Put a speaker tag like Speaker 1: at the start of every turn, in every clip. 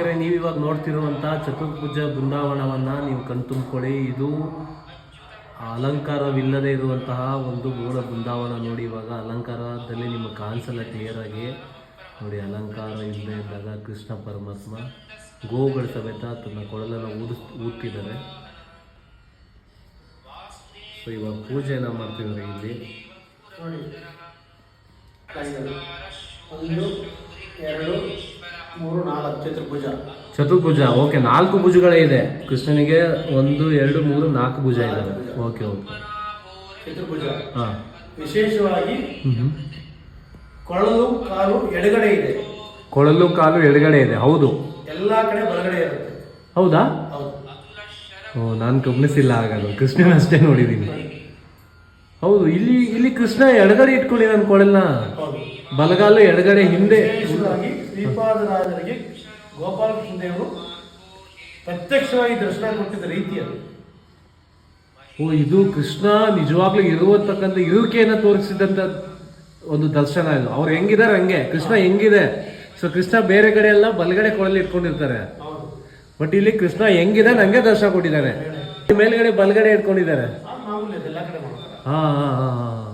Speaker 1: ವೀಕ್ಷಕರೇ ನೀವು ಇವಾಗ ನೋಡ್ತಿರುವಂಥ ಚತುರ್ಭುಜ ಬೃಂದಾವನವನ್ನು ನೀವು ಕಣ್ತುಂಬ್ಕೊಳ್ಳಿ ಇದು ಅಲಂಕಾರವಿಲ್ಲದೆ ಇರುವಂತಹ ಒಂದು ಮೂಲ ಬೃಂದಾವನ ನೋಡಿ ಇವಾಗ. ಅಲಂಕಾರದಲ್ಲಿ ನಿಮ್ಮ ಕಾಣಿಸಲ್ಲ ಕ್ಲಿಯರ್ ಆಗಿ ನೋಡಿ, ಅಲಂಕಾರ ಇಲ್ಲದೆ ಇದ್ದಾಗ ಕೃಷ್ಣ ಪರಮಾತ್ಮ ಗೋವುಗಳ ಸಮೇತ ತನ್ನ ಕೊಳಲನ್ನು ಊದಿಸ್ ಊದ್ತಿದ್ದಾರೆ. ಸೊ ಇವಾಗ ಪೂಜೆಯನ್ನು ಮಾಡ್ತಿದ್ದಾರೆ ಇಲ್ಲಿ.
Speaker 2: ಒಂದು, ಎರಡು ಮೂರು ನಾಲ್ಕು ಚತುರ್ಭುಜ.
Speaker 1: ಚತುರ್ಭುಜ ಓಕೆ ನಾಲ್ಕು ಭುಜಗಳೇ ಇದೆ. ಕೃಷ್ಣನಿಗೆ ಒಂದು ಎರಡು ಮೂರು ನಾಲ್ಕು ಭುಜ ಇದೆ ಓಕೆ ಓಕೆ
Speaker 2: ಚತುರ್ಭುಜ.
Speaker 1: ಹಾಂ.
Speaker 2: ವಿಶೇಷವಾಗಿ ಕೊಳಲು ಕಾಲು ಎಡಗಡೆ ಇದೆ.
Speaker 1: ಕೊಳಲು ಕಾಲು ಎಡಗಡೆ ಇದೆ. ಹೌದು.
Speaker 2: ಎಲ್ಲ ಕಡೆ ಬಲಗಡೆ ಇರುತ್ತೆ.
Speaker 1: ಹೌದಾ? ಓ ನಾನು ಗಮನಿಸಿಲ್ಲ ಹಾಗಾದ್ರೆ. ಕೃಷ್ಣನ ಅಷ್ಟೇ ನೋಡಿದ್ದೀನಿ ಹೌದು ಇಲ್ಲಿ ಇಲ್ಲಿ ಕೃಷ್ಣ ಎಡಗಡೆ ಇಟ್ಕೊಂಡಿದ್ದಾನೆ ಕೊಳಲ್ನ. ಬಲಗಾಲು ಎಡಗಡೆ ಹಿಂದೆ
Speaker 2: ಶ್ರೀಪಾದರಾಜರಿಗೆ ಗೋಪಾಲಕೃಷ್ಣ ದೇವರು ಪ್ರತ್ಯಕ್ಷವಾಗಿ ದರ್ಶನ ಕೊಟ್ಟಿದ್ದ ರೀತಿಯಲ್ಲಿ
Speaker 1: ಓ ಇದು ಕೃಷ್ಣ ನಿಜವಾಗ್ಲೂ ಇರುವತಕ್ಕಂಥ ಇರುವಿಕೆಯನ್ನು ತೋರಿಸಿದಂತ ಒಂದು ದರ್ಶನ ಇದು. ಅವ್ರು ಹೆಂಗಿದಾರೆ ಹಂಗೆ? ಕೃಷ್ಣ ಹೆಂಗಿದೆ? ಸೊ ಕೃಷ್ಣ ಬೇರೆ ಕಡೆ ಎಲ್ಲ ಬಲಗಡೆ ಕೊಳಲ್ಲಿ ಇಟ್ಕೊಂಡಿರ್ತಾರೆ. ಬಟ್ ಇಲ್ಲಿ ಕೃಷ್ಣ ಹೆಂಗಿದೆ ನಂಗೆ ದರ್ಶನ ಕೊಟ್ಟಿದ್ದಾರೆ. ಮೇಲ್ಗಡೆ ಬಲಗಡೆ ಇಟ್ಕೊಂಡಿದ್ದಾರೆ. ಹಾ ಹಾ ಹಾ.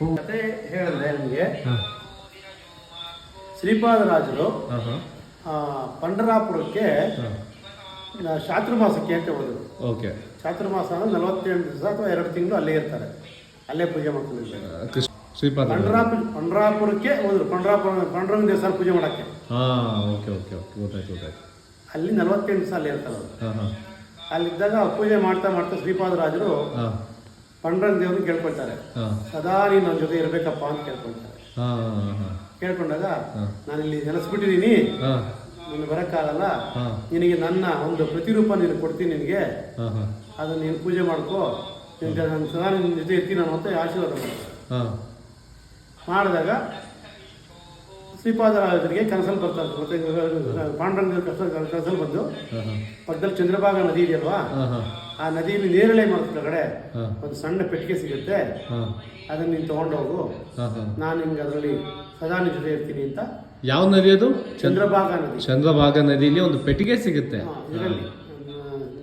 Speaker 2: ಕತೆ ಹೇಳಿದ್ರೆ ನಿಮಗೆ ಶ್ರೀಪಾದರಾಜರು ಪಂಡರಾಪುರಕ್ಕೆ ಶಾತೃಮಾಸಕ್ಕೆ ಚಾತುರ್ಮಾಸಕ್ಕೆ ಅಂತ ಹೋದರು
Speaker 1: ಓಕೆ.
Speaker 2: ಚಾತುರ್ಮಾಸ ಅಂದ್ರೆ ನಲವತ್ತೆಂಟು ದಿವಸ ಅಥವಾ ಎರಡು ತಿಂಗಳು ಅಲ್ಲೇ ಇರ್ತಾರೆ. ಅಲ್ಲೇ ಪೂಜೆ ಮಾಡ್ಕೊಂಡಿರ್ತಾರೆ
Speaker 1: ಕೃಷ್ಣ ಪಂಡರಾಪುರಕ್ಕೆ
Speaker 2: ಪಂಡ್ರಾಪುರ ಪಂಡ್ರಾಪುರಕ್ಕೆ ಹೋದ್ರು. ಪಂಡ್ರಾಪುರ ಪಾಂಡುರಂಗ ದೇವಸ್ಥಾನ ಪೂಜೆ ಮಾಡಕ್ಕೆ.
Speaker 1: ಹಾ ಓಕೆ ಓಕೆ ಓಕೆ. ಗೊತ್ತಾಯ್ತು ಗೊತ್ತಾಯ್ತು.
Speaker 2: ಅಲ್ಲಿ ನಲವತ್ತೆಂಟು ದಿವಸ ಅಲ್ಲೇ ಇರ್ತಾರೆ ಅವರು.
Speaker 1: ಹಾ ಹಾ.
Speaker 2: ಅಲ್ಲಿದ್ದಾಗ ಪೂಜೆ ಮಾಡ್ತಾ ಮಾಡ್ತಾ ಶ್ರೀಪಾದರಾಜರು ದೇವರು ದೇವ್ರನ್ನ ಕೇಳ್ಕೊಳ್ತಾರೆ ಸದಾ ನೀನು ನನ್ನ ಜೊತೆ ಇರಬೇಕಪ್ಪ ಅಂತ ಕೇಳ್ಕೊಳ್ತಾರೆ. ಕೇಳ್ಕೊಂಡಾಗ
Speaker 1: ನಾನಿಲ್ಲಿ
Speaker 2: ನಾನು ಇಲ್ಲಿ ನೆಲೆಸ್ಬಿಟ್ಟಿದ್ದೀನಿ. ನೀನು ಬರೋಕ್ಕಾಗಲ್ಲ. ನಿನಗೆ ನನ್ನ ಒಂದು ಪ್ರತಿರೂಪ ನೀನು ಕೊಡ್ತೀನಿ ನಿನಗೆ. ಅದನ್ನ ನೀನು ಪೂಜೆ ಮಾಡ್ಕೋ. ನಿನ್ಗೆ ನಾನು ಸದಾ ನಿನ್ನ ಜೊತೆ ಇರ್ತೀನಿ ನಾನು ಅಂತ ಆಶೀರ್ವಾದ ಮಾಡ್ತಾರೆ.
Speaker 1: ಹಾ
Speaker 2: ಮಾಡಿದಾಗ ಶ್ರೀಪಾದರಾಜರಿಗೆ ಕನಸಲ್ಲಿ ಬರ್ತಾರೆ ಮತ್ತೆ ಪಾಂಡುರಂಗ ಕನಸ ಕನಸಲ್ಲಿ ಬಂದು. ಪಕ್ಕದಲ್ಲಿ ಚಂದ್ರಭಾಗ ನದಿ ಇದೆಯಲ್ವಾ?
Speaker 1: ಹಾ ಹಾ
Speaker 2: ಆ ನದಿಯಲ್ಲಿ ನೇರಳೆ ಮರದ ಕಡೆ ಒಂದು ಸಣ್ಣ ಪೆಟ್ಟಿಗೆ ಸಿಗುತ್ತೆ.
Speaker 1: ಹಾ
Speaker 2: ಅದನ್ನ ನೀನು ತಗೊಂಡೋಗು. ನಾನು ನಿಮ್ಗೆ ಅದರಲ್ಲಿ ಸದಾ ನಿನ್ನ ಜೊತೆ ಇರ್ತೀನಿ ಅಂತ
Speaker 1: ಯಾವ ನದಿ ಅದು?
Speaker 2: ಚಂದ್ರಭಾಗ ನದಿ.
Speaker 1: ಚಂದ್ರಭಾಗ ನದಿಯಲ್ಲಿ ಒಂದು ಪೆಟ್ಟಿಗೆ ಸಿಗುತ್ತೆ.
Speaker 2: ಇದರಲ್ಲಿ.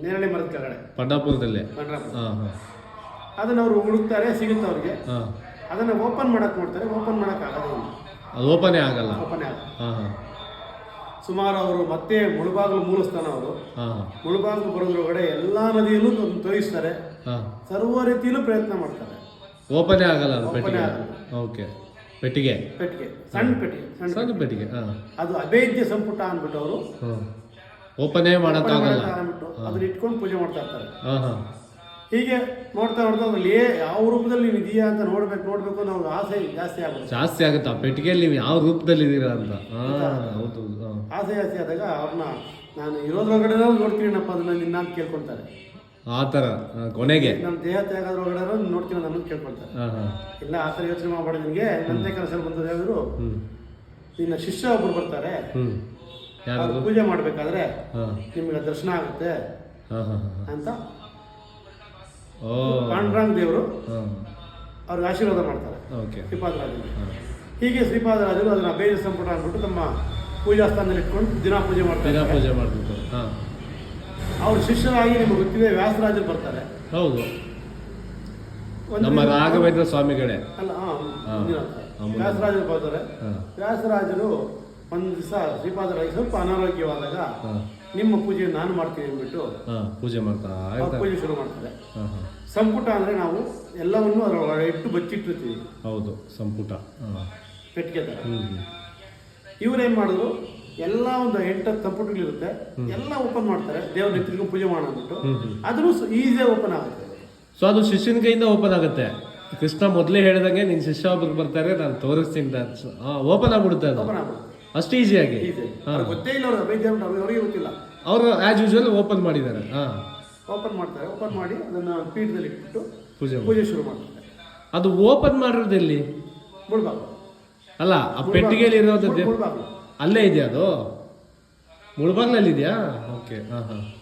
Speaker 2: ನೇರಳೆ ಮರದ ಕೆಳಗಡೆ
Speaker 1: ಪಂಡಾಪುರದಲ್ಲಿ.
Speaker 2: ಪಂಡ್ರಾಪುರ
Speaker 1: ಹಾ ಹಾ
Speaker 2: ಅದನ್ನ ಅವರು ಹುಡುಕ್ತಾರೆ ಸಿಗುತ್ತೆ ಅವ್ರಿಗೆ. ಅದನ್ನ ಓಪನ್ ಮಾಡಕ್ ನೋಡ್ತಾರೆ ಓಪನ್ ಮಾಡಕ್ ಆಗೋದಿಲ್ಲ
Speaker 1: ಅದು ಓಪನೇ ಆಗಲ್ಲ.
Speaker 2: ಓಪನ್ ಆಗಲ್ಲ.
Speaker 1: ಹಾಂ ಹಾ.
Speaker 2: ಸುಮಾರು ಅವರು ಮತ್ತೆ ಮುಳುಬಾಗಿಲು ಮೂಲಸ್ಥಾನ ಅವರು
Speaker 1: ಮುಳುಬಾಗಲು
Speaker 2: ಮುಳುಬಾಗಿಲು ಬರೋದ್ರೊಳಗಡೆ ಎಲ್ಲಾ ನದಿಯಲ್ಲೂ ತೋರಿಸ್ತಾರೆ
Speaker 1: ಹಾಂ.
Speaker 2: ಸರ್ವ ರೀತಿಯಲ್ಲೂ ಪ್ರಯತ್ನ ಮಾಡ್ತಾರೆ.
Speaker 1: ಓಪನೇ ಆಗಲ್ಲ ಅದು ಪೆಟ್ಟಿಗೆ?
Speaker 2: ಆಗಲ್ಲ.
Speaker 1: ಓಕೆ. ಪೆಟ್ಟಿಗೆ?
Speaker 2: ಪೆಟ್ಟಿಗೆ. ಸಣ್ಣ ಪೆಟ್ಟಿಗೆ ಸಣ್ಣ
Speaker 1: ಸಣ್ಣ ಪೆಟ್ಟಿಗೆ. ಹಾಂ.
Speaker 2: ಅದು ಅಭೇದ್ಯ ಸಂಪುಟ ಅಂದ್ಬಿಟ್ಟು ಅವರು.
Speaker 1: ಹಾಂ. ಓಪನೇ ಮಾಡೋಕ್ಕಾಗಲ್ಲ
Speaker 2: ಅಂದ್ಬಿಟ್ಟು ಅದನ್ನ ಇಟ್ಕೊಂಡು ಪೂಜೆ ಮಾಡ್ತಾ ಇರ್ತಾರೆ.
Speaker 1: ಹಾಂ ಹಾ.
Speaker 2: ಹೀಗೆ ನೋಡ್ತಾ ನೋಡ್ತಾ ಅದ್ರಲ್ಲಿ ಏ ಯಾವ ರೂಪದಲ್ಲಿ ನೀವು ಇದೆಯಾ ಅಂತ ನೋಡ್ಬೇಕು ನೋಡ್ಬೇಕು ಅನ್ನೋ ಒಂದು ಆಸೆ ಜಾಸ್ತಿ ಆಗುತ್ತೆ.
Speaker 1: ಜಾಸ್ತಿ ಆಗುತ್ತೆ? ಆ ಪೆಟ್ಟಿಗೆಯಲ್ಲಿ ನೀವು ಯಾವ ರೂಪದಲ್ಲಿ ಇದ್ದೀರಾ ಅಂತ? ಹೌದು.
Speaker 2: ಆಸೆ ಜಾಸ್ತಿ ಆದಾಗ ಅವ್ರನ್ನ ನಾನು ಇರೋದ್ರೊಳಗಡೆ ನೋಡ್ತೀನಪ್ಪ ಅದನ್ನ ನಿನ್ನ ಅಂತ ಕೇಳ್ಕೊಂತಾರೆ
Speaker 1: ಆ ಥರ ಕೊನೆಗೆ.
Speaker 2: ನಮ್ಮ ದೇಹ ತ್ಯಾಗದ್ರೊಳಗಡೆ ನೋಡ್ತೀನಿ ನನ್ನ ಕೇಳ್ಕೊಳ್ತಾರೆ. ಇಲ್ಲ ಆ ಥರ ಯೋಚನೆ ಮಾಡಬೇಡ ನಿಮಗೆ ನನ್ನ ಕೆಲಸ ಬಂದದ್ದು ಅವರು
Speaker 1: ಹ್ಮ್.
Speaker 2: ನಿನ್ನ ಶಿಷ್ಯ ಒಬ್ಬರು ಬರ್ತಾರೆ. ಪೂಜೆ ಮಾಡಬೇಕಾದ್ರೆ ನಿಮ್ಗೆ ದರ್ಶನ ಆಗುತ್ತೆ.
Speaker 1: ಹಾ ಹಾ ಹಾ.
Speaker 2: ಅಂತ ಪಾಂಡುರಂಗ ದೇವರು ಅವ್ರಿಗೆ ಆಶೀರ್ವಾದ ಮಾಡ್ತಾರೆ.
Speaker 1: ಓಕೆ.
Speaker 2: ಶ್ರೀಪಾದರಾಜರು. ಹೀಗೆ ಶ್ರೀಪಾದರಾಜರು ಅದನ್ನ ಬೇಜ ಸಂಪುಟ ಅಂದ್ಬಿಟ್ಟು ತಮ್ಮ ಪೂಜಾ ಸ್ಥಾನದಲ್ಲಿ ಇಟ್ಕೊಂಡು ದಿನ ಪೂಜೆ
Speaker 1: ದಿನ
Speaker 2: ಮಾಡ್ತಾರೆ
Speaker 1: ಪೂಜೆ ಮಾಡ್ಬಿಟ್ಟು
Speaker 2: ಅವ್ರ ಶಿಷ್ಯರಾಗಿ ನಿಮ್ಗೆ ಗೊತ್ತಿದೆ ವ್ಯಾಸರಾಜರು ಬರ್ತಾರೆ.
Speaker 1: ಹೌದು. ನಮ್ಮ ರಾಘವೇಂದ್ರ ಸ್ವಾಮಿಗಳೇ.
Speaker 2: ಅಲ್ಲ ವ್ಯಾಸರಾಜರು ಬರ್ತಾರೆ. ವ್ಯಾಸರಾಜರು ಒಂದು ದಿವಸ ಶ್ರೀಪಾದರಾಜ ಸ್ವಲ್ಪ ಅನಾರೋಗ್ಯವಾದಾಗ ನಿಮ್ಮ ಪೂಜೆ ನಾನು ಮಾಡ್ತೀನಿ ಅಂದ್ಬಿಟ್ಟು
Speaker 1: ಹಾ ಪೂಜೆ ಮಾಡ್ತಾ
Speaker 2: ಅವ್ರ
Speaker 1: ಇರ್ತಾರೆ
Speaker 2: ಪೂಜೆ ಶುರು ಮಾಡ್ತಾರೆ.
Speaker 1: ಹಾ ಹಾ.
Speaker 2: ಸಂಪುಟ ಅಂದ್ರೆ ನಾವು ಎಲ್ಲವನ್ನೂ ಅದರೊಳಗೆ ಇಟ್ಟು ಬಚ್ಚಿಟ್ಟಿರ್ತೀವಿ.
Speaker 1: ಹೌದು ಸಂಪುಟ. ಹಾ.
Speaker 2: ಪೆಟ್ಟಿಗೆ ಥರ
Speaker 1: ಹ್ಮ್ ಹ್ಮ್.
Speaker 2: ಇವ್ರೇನ್ ಮಾಡಿದ್ರು ಎಲ್ಲ ಒಂದು ಎಂಟತ್ತು ಸಂಪುಟಗಳಿರುತ್ತೆ. ಎಲ್ಲ ಓಪನ್ ಮಾಡ್ತಾರೆ ದೇವ್ರ ನೆತ್ತಿಗೆ ಪೂಜೆ
Speaker 1: ಹ್ಮ್
Speaker 2: ಅದನ್ನು ಈಸಿಯಾಗಿ ಓಪನ್ ಆಗುತ್ತೆ.
Speaker 1: ಸೊ ಅದು ಶಿಷ್ಯನ ಕೈಯಿಂದ ಓಪನ್ ಆಗುತ್ತೆ. ಕೃಷ್ಣ ಮೊದಲೇ ಹೇಳಿದಂಗೆ ನಿನ್ನ ಶಿಷ್ಯ ಒಬ್ಬರು ಬರ್ತಾರೆ ನಾನು ತೋರಿಸ್ತೀನಿ ಓಪನ್ ಆಗ್ಬಿಡುತ್ತೆ ಅದು.
Speaker 2: ಓಪನ್ ಆಗ್ಬಿಡುತ್ತೆ.
Speaker 1: ಅಷ್ಟು ಈಸಿಯಾಗಿ
Speaker 2: ಗೊತ್ತೇ ಇಲ್ಲ ಅವ್ರು ಅಭಯ ಅವರಿಗೆ ಗೊತ್ತಿಲ್ಲ.
Speaker 1: ಅವರು ಆಸ್ ಯೂಶುವಲ್ ಓಪನ್ ಮಾಡಿದ್ದಾರೆ. ಹಾಂ.
Speaker 2: ಓಪನ್ ಮಾಡ್ತಾರೆ. ಓಪನ್ ಮಾಡಿ ಅದನ್ನು ಪೀಠದಲ್ಲಿ ಇಟ್ಬಿಟ್ಟು
Speaker 1: ಪೂಜೆ
Speaker 2: ಪೂಜೆ ಶುರು ಮಾಡ್ತಾರೆ.
Speaker 1: ಅದು ಓಪನ್ ಮಾಡಿರೋದು ಎಲ್ಲಿ?
Speaker 2: ಮುಳ್ಬಾಗ್ಲು.
Speaker 1: ಅಲ್ಲ ಆ ಪೆಟ್ಟಿಗೆಯಲ್ಲಿ ಇರೋದು
Speaker 2: ಮುಳ್ಬಾಗ್ಲು.
Speaker 1: ಅಲ್ಲೇ ಇದೆಯಾ ಅದು? ಮುಳ್ಬಾಗ್ಲಲ್ಲಿ ಇದೆಯಾ? ಓಕೆ. ಹಾಂ ಹಾಂ.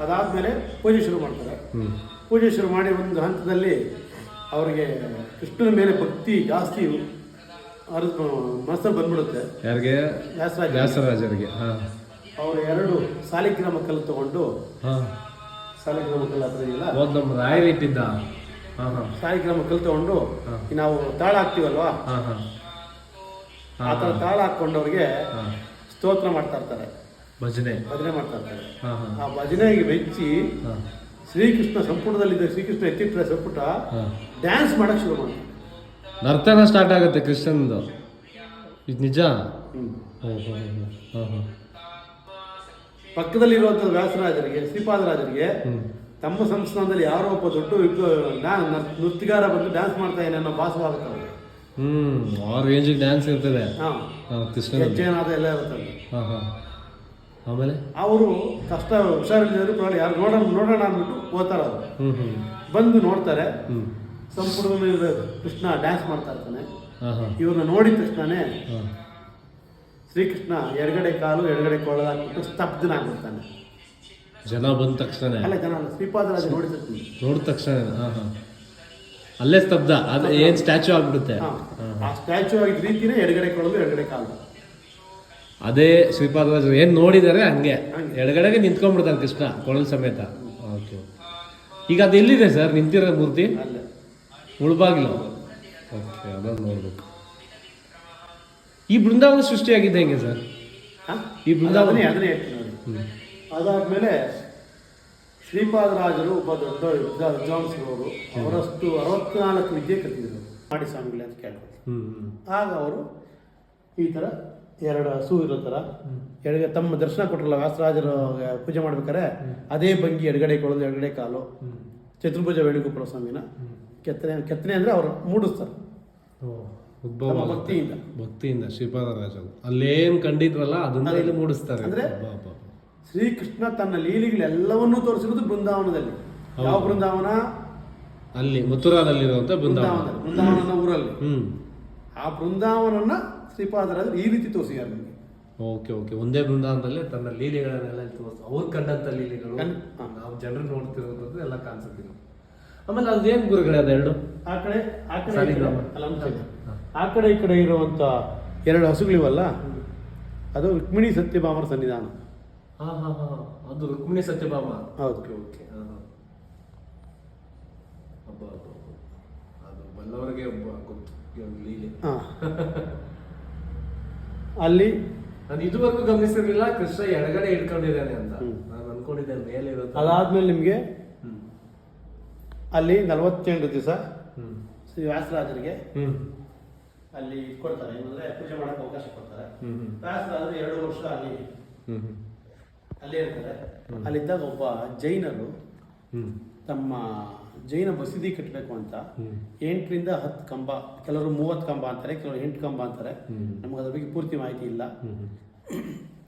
Speaker 2: ಅದಾದಮೇಲೆ ಪೂಜೆ ಶುರು ಮಾಡ್ತಾರೆ.
Speaker 1: ಹ್ಞೂ
Speaker 2: ಪೂಜೆ ಶುರು ಮಾಡಿ ಒಂದು ಹಂತದಲ್ಲಿ ಅವರಿಗೆ ಕೃಷ್ಣನ ಮೇಲೆ ಭಕ್ತಿ ಜಾಸ್ತಿ ಮನಸ್ಸಲ್ಲಿ ಬಂದ್ಬಿಡುತ್ತೆ.
Speaker 1: ಯಾರಿಗೆ?
Speaker 2: ವ್ಯಾಸರಾಜ.
Speaker 1: ವ್ಯಾಸರಾಜರಿಗೆ ಹಾಂ.
Speaker 2: ಅವರು ಎರಡು ಸಾಲಿಗ್ರಾಮ ಕಲ್ಲು ತಗೊಂಡು
Speaker 1: ಹಾಂ.
Speaker 2: ಸಾಲಿಗ್ರಾಮ ಕಲ್ಲು ಹತ್ರ ಇದೆಯಲ್ಲ?
Speaker 1: ನಮ್ಮ ರಾಯರ್ ಇಟ್ಟಿದ್ದ.
Speaker 2: ಸಾಲಿಗ್ರಾಮ ಕಲ್ಲು ತಗೊಂಡು. ನಾವು ತಾಳ ಹಾಕ್ತೀವಲ್ವಾ?
Speaker 1: ಹಾಂ ಹಾಂ.
Speaker 2: ಆ ಥರ ತಾಳ ಹಾಕ್ಕೊಂಡವ್ರಿಗೆ
Speaker 1: ಹಾಂ.
Speaker 2: ಸ್ತೋತ್ರ ಮಾಡ್ತಾ ಇರ್ತಾರೆ.
Speaker 1: ಭಜನೆ.
Speaker 2: ಭಜನೆ ಮಾಡ್ತಾ ಇರ್ತಾರೆ. ಆ ಭಜನೆಗೆ ಮೆಚ್ಚಿ
Speaker 1: ಹಾಂ.
Speaker 2: ಶ್ರೀಕೃಷ್ಣ ಸಂಪುಟದಲ್ಲಿದ್ದ ಶ್ರೀಕೃಷ್ಣ ಎತ್ತಿಟ್ಟರೆ ಸಂಪುಟ ಡ್ಯಾನ್ಸ್ ಮಾಡಕ್ ಶುರು ಮಾಡ್ತಾರೆ.
Speaker 1: ನರ್ತನ ಸ್ಟಾರ್ಟ್ ಆಗುತ್ತೆ ಕ್ರಿಶ್ಚನ್ದು ಇದು ನಿಜ?
Speaker 2: ಹ್ಮ್.
Speaker 1: ಹಾಂ ಹಾಂ ಹಾಂ ಹಾಂ
Speaker 2: ಪಕ್ಕದಲ್ಲಿರುವಂಥ ವ್ಯಾಸರಾಜರಿಗೆ ಶ್ರೀಪಾದರಾಜರಿಗೆ ತಮ್ಮ ಸಂಸ್ಥಾನದಲ್ಲಿ ಯಾರೋ ಒಬ್ಬ ದೊಡ್ಡ ನೃತ್ಯಗಾರ ಬಂದು ಡ್ಯಾನ್ಸ್ ಮಾಡ್ತಾ ಇದ್ದಾನೆ ಅನ್ನೋ ಭಾಸವಾಗುತ್ತೆ ಅವ್ರಿಗೆ.
Speaker 1: ಹ್ಞೂ ಆ ರೇಂಜಿಗೆ ಡ್ಯಾನ್ಸ್ ಇರ್ತದೆ.
Speaker 2: ಹೆಜ್ಜೆನಾದ ಎಲ್ಲ ಇರುತ್ತೆ
Speaker 1: ಆಮೇಲೆ?
Speaker 2: ಅವರು ಕಷ್ಟ ಹುಷಾರಿಲ್ಲದ್ರು ಯಾರು ನೋಡೋಣ ನೋಡೋಣ ಅಂದ್ಬಿಟ್ಟು ಹೋಗ್ತಾರ ಅವರು. ಬಂದು ನೋಡ್ತಾರೆ. ಸಂಪೂರ್ಣ ಕೃಷ್ಣ ಡ್ಯಾನ್ಸ್ ಮಾಡ್ತಾ ಇರ್ತಾನೆ. ಇವ್ರನ್ನ ನೋಡಿದ ತಕ್ಷಣನೇ ಶ್ರೀಕೃಷ್ಣ ಎಡಗಡೆ ಕಾಲು ಎಡಗಡೆ ಕೊಳದಾಕ್ಬಿಟ್ಟು ಸ್ತಬ್ಧನಾಗ್ಬಿಡ್ತಾನೆ.
Speaker 1: ಜನ ಬಂದ ತಕ್ಷಣ
Speaker 2: ಅಲ್ಲ ಜನ ಅಲ್ಲ ಶ್ರೀಪಾದರಾಜ ನೋಡಿದ
Speaker 1: ನೋಡಿದ ತಕ್ಷಣ ಅಲ್ಲೇ ಸ್ತಬ್ಧ ಅದು ಏನು ಸ್ಟ್ಯಾಚು ಆಗ್ಬಿಡುತ್ತೆ.
Speaker 2: ಆ ಸ್ಟ್ಯಾಚು ಆಗಿದ್ದ ರೀತಿನೇ ಎಡಗಡೆ ಕೊಳಲು ಎಡಗಡೆ ಕಾಲು.
Speaker 1: ಅದೇ ಶ್ರೀಪಾದರಾಜ್ ಏನು ನೋಡಿದ್ದಾರೆ ಹಂಗೆ. ಎಡಗಡೆಗೆ ನಿಂತ್ಕೊಂಡ್ಬಿಡ್ತಾರೆ ಕೃಷ್ಣ ಕೊಳಲ್ ಸಮೇತ. ಓಕೆ. ಈಗ ಅದು ಎಲ್ಲಿದೆ ಸರ್? ನಿಂತಿರೋ ಮೂರ್ತಿ? ಮುಳ್ಬಾಗಿಲು. ಓಕೆ ಅದನ್ನು ನೋಡ್ಬೇಕು. ಈ ಬೃಂದಾವನ ಸೃಷ್ಟಿಯಾಗಿದೆ ಹೆಂಗೆ ಸರ್?
Speaker 2: ಹಾ?
Speaker 1: ಈ ಬೃಂದಾವನ?
Speaker 2: ಅದನ್ನೇ ಅದನ್ನೇ ಹೇಳ್ತೀನಿ ನೋಡಿ.
Speaker 1: ಹ್ಞೂ
Speaker 2: ಅದಾದ್ಮೇಲೆ ಶ್ರೀಪಾದರಾಜರು ಒಬ್ಬ ದೊಡ್ಡ ವಿದ್ವಾಂಸರವರು ವಿದ್ವಾಂಸರು ಅವರು ಅವರಷ್ಟು ಅರವತ್ನಾಲ್ಕು ವಿದ್ಯೆ ಕಲಿತಿದ್ರು ಮಾಡಿ ಸ್ವಾಮಿಗಳೇ ಅಂತ
Speaker 1: ಹ್ಞೂ
Speaker 2: ಆಗ ಅವರು ಈ ಥರ ಎರಡು ಹಸು ಇರೋ ಥರ ಎಡಗಡೆ ತಮ್ಮ ದರ್ಶನ ಕೊಟ್ಟರಲ್ಲ ವ್ಯಾಸರಾಜರು ಪೂಜೆ ಮಾಡ್ಬೇಕಾರೆ ಅದೇ ಭಂಗಿ ಎಡಗಡೆ ಕೊಳದು ಎಡಗಡೆ ಕಾಲು. ಚತುರ್ಭುಜ ವೇಣುಗೋಪಾಲ ಸ್ವಾಮಿನ. ಕೆತ್ತನೆ ಕೆತ್ತನೆ ಅಂದರೆ ಅವರು ಮೂಡಿಸ್ತಾರೆ.
Speaker 1: ಉದ್ಭವ
Speaker 2: ಭಕ್ತಿಯಿಂದ.
Speaker 1: ಭಕ್ತಿಯಿಂದ ಶ್ರೀಪಾದರಾಜರು. ಅಲ್ಲೇನು ಕಂಡಿದ್ರಲ್ಲ ಅದನ್ನ ಇಲ್ಲಿ ಮೂಡಿಸ್ತಾರೆ.
Speaker 2: ಅಂದ್ರೆ? ಶ್ರೀಕೃಷ್ಣ ತನ್ನ ಲೀಲೆಗಳೆಲ್ಲವನ್ನೂ ತೋರಿಸಿರೋದು ಬೃಂದಾವನದಲ್ಲಿ. ಯಾವ ಬೃಂದಾವನ?
Speaker 1: ಅಲ್ಲಿ ಮಥುರಾದಲ್ಲಿರುವಂಥ ಬೃಂದಾವನ.
Speaker 2: ಬೃಂದಾವನ ಊರಲ್ಲಿ. ಆ ಬೃಂದಾವನನ್ನ ಶ್ರೀಪಾದರಾಜರು ಈ ರೀತಿ ತೋರಿಸಿದ್ದಾರೆ ನಮಗೆ.
Speaker 1: Okay okay. ಒಂದೇ ಬೃಂದಾವನದಲ್ಲಿ ತನ್ನ ಲೀಲೆಗಳನ್ನೆಲ್ಲ ತೋರಿಸ್ ಅವ್ರು ಕಂಡಂಥ ಲೀಲೆಗಳು. ನಾವು ಜನರು ನೋಡ್ತಿರೋದು ಎಲ್ಲ ಇದು ಆಮೇಲೆ ಅದೇನು ಗುರುಗಳೇ ಅದೆರಡು
Speaker 2: ಆ ಕಡೆ ಆ ಕಡೆ ಈ ಕಡೆ-
Speaker 1: ಸಾಲಿಗ್ರಾಮ.
Speaker 2: ಅಲ್ಲ, ಒಂದು ಸೆಕೆಂಡ್. ಆ ಕಡೆ ಈ ಕಡೆ ಇರುವಂತ ಎರಡು ಹಸುಗಳಿವಲ್ಲ? ಅದು ರುಕ್ಮಿಣಿ ಸತ್ಯಭಾಮರ ಸನ್ನಿಧಾನ.
Speaker 1: ಹಾ ಹಾಂ ಹಾಂ ಅದು ರುಕ್ಮಿಣಿ ಸತ್ಯಭಾಮ.
Speaker 2: ಹೌದು.
Speaker 1: Okay okay. ಹಾ, ಹಾಂ. ಅದು ಬಲ್ಲವರಿಗೆ ಒಬ್ಬ ಗೊತ್ತು. ಈ ಒಂದು ಲೀಲೆ.
Speaker 2: ಹಾ. ಅಲ್ಲಿ?
Speaker 1: ನಾನು ಇದುವರೆಗೂ ಗಮನಿಸಿರ್ಲಿಲ್ಲ ಕೃಷ್ಣ ಎಡಗಡೆ ಇಟ್ಕೊಂಡಿದ್ದಾನೆ ಅಂತ.
Speaker 2: ಹ್ಮ್.
Speaker 1: ನಾನು ಅನ್ಕೊಂಡಿದ್ದೆ ಮೇಲೆ ಇರುತ್ತೆ
Speaker 2: ಅದಾದ್ಮೇಲೆ ನಿಮಗೆ ಅಲ್ಲಿ ನಲವತ್ತೆಂಟು ದಿವಸ ಶ್ರೀ ವ್ಯಾಸರಾಜರಿಗೆ ಅಲ್ಲಿ ಕೊಡ್ತಾರೆ ಏನಂದ್ರೆ ಪೂಜೆ ಮಾಡಕ್ಕೆ ಅವಕಾಶ ಕೊಡ್ತಾರೆ. ವ್ಯಾಸರಾಜರು ಎರಡು ವರ್ಷ ಅಲ್ಲಿ ಅಲ್ಲಿ ಇರ್ತಾರೆ. ಅಲ್ಲಿದ್ದಾಗ ಒಬ್ಬ ಜೈನರು ತಮ್ಮ ಜೈನ ಮಸೀದಿ ಕಟ್ಟಬೇಕು ಅಂತ ಎಂಟರಿಂದ ಹತ್ತು ಕಂಬ ಕೆಲವರು ಮೂವತ್ತು ಕಂಬ ಅಂತಾರೆ ಕೆಲವರು ಎಂಟು ಕಂಬ ಅಂತಾರೆ. ನಮ್ಗೆ ಅದ್ರ ಬಗ್ಗೆ ಪೂರ್ತಿ ಮಾಹಿತಿ ಇಲ್ಲ.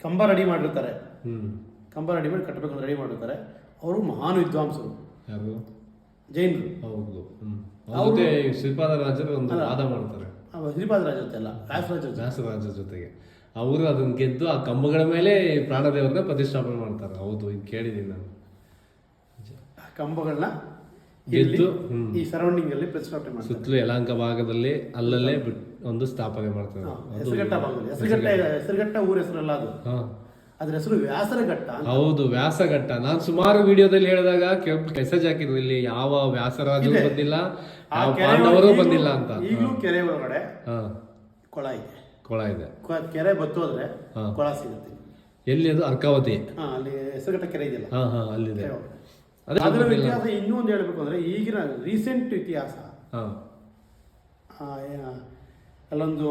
Speaker 2: ಕಂಬ ರೆಡಿ ಮಾಡಿರ್ತಾರೆ. ಕಂಬ ರೆಡಿ ಮಾಡಿ ಕಟ್ಟಬೇಕು ಅಂತ ರೆಡಿ ಮಾಡಿರ್ತಾರೆ. ಅವರು ಮಹಾನ್ ವಿದ್ವಾಂಸರು. ಜೈನರು.
Speaker 1: ಹೌದು. ಅವ್ರ ಜೊತೆ ಶ್ರೀಪಾದರಾಜರು ಒಂದು ವಾದ ಮಾಡ್ತಾರೆ.
Speaker 2: ಶ್ರೀಪಾದರಾಜ ಜೊತೆ ಅಲ್ಲ ವ್ಯಾಸರಾಜ ಜೊತೆ.
Speaker 1: ವ್ಯಾಸರಾಜರ ಜೊತೆಗೆ. ಅವರು ಅದನ್ನ ಗೆದ್ದು ಆ ಕಂಬಗಳ ಮೇಲೆ ಪ್ರಾಣದೇವರನ್ನ ಪ್ರತಿಷ್ಠಾಪನೆ ಮಾಡ್ತಾರೆ. ಹೌದು ಇದು ಕೇಳಿದ್ದೀನಿ ನಾನು.
Speaker 2: ಆ ಕಂಬಗಳನ್ನ
Speaker 1: ಗೆದ್ದು,
Speaker 2: ಈ ಸರೌಂಡಿಂಗ್ ಅಲ್ಲಿ ಪ್ರತಿಷ್ಠಾಪನೆ ಮಾಡ್ತಾರೆ.
Speaker 1: ಸುತ್ತಲೂ ಯಲಾಂಕ ಭಾಗದಲ್ಲಿ ಅಲ್ಲಲ್ಲೇ ಬಿಟ್ ಒಂದು ಸ್ಥಾಪನೆ ಮಾಡ್ತಾರೆ. ಅದು
Speaker 2: ಹೆಸರುಘಟ್ಟ ಭಾಗದಲ್ಲಿ. ಹೆಸರುಘಟ್ಟ. ಹೆಸರುಘಟ್ಟ ಊರ ಹೆಸರಲ್ಲ ಅದು.
Speaker 1: ಹಾ.
Speaker 2: ಅದ್ರ ಹೆಸರು ವ್ಯಾಸರಘಟ್ಟ
Speaker 1: ಹೌದು ವ್ಯಾಸಘಟ್ಟ. ನಾನು ಸುಮಾರು ವಿಡಿಯೋದಲ್ಲಿ ಹೇಳಿದಾಗ ಮೆಸೇಜ್ ಹಾಕಿದ್ರು ಇಲ್ಲಿ ಯಾವ ವ್ಯಾಸರಾಜರು. ಬಂದಿಲ್ಲ ಯಾವ ಪಾಂಡವರು ಬಂದಿಲ್ಲ ಅಂತ.
Speaker 2: ಈಗಲೂ ಕೆರೆ ಒಳಗಡೆ ಕೊಳ ಇದೆ.
Speaker 1: ಕೊಳ ಇದೆ.
Speaker 2: ಕೆರೆ ಬತ್ತೋದ್ರೆ. ಕೊಳ ಸಿಗುತ್ತೆ.
Speaker 1: ಎಲ್ಲಿ ಅದು? ಅರ್ಕಾವತಿ.
Speaker 2: ಹಾ ಅಲ್ಲಿ ಹೆಸರುಘಟ್ಟ ಕೆರೆ ಇದೆಯಲ್ಲ.
Speaker 1: ಹಾ ಹಾ ಅಲ್ಲಿದೆ.
Speaker 2: ಅದರ. ಇತಿಹಾಸ ಇನ್ನೂ ಒಂದು ಹೇಳ್ಬೇಕು ಅಂದ್ರೆ ಈಗಿನ ರೀಸೆಂಟ್ ಇತಿಹಾಸ. ಅಲ್ಲೊಂದು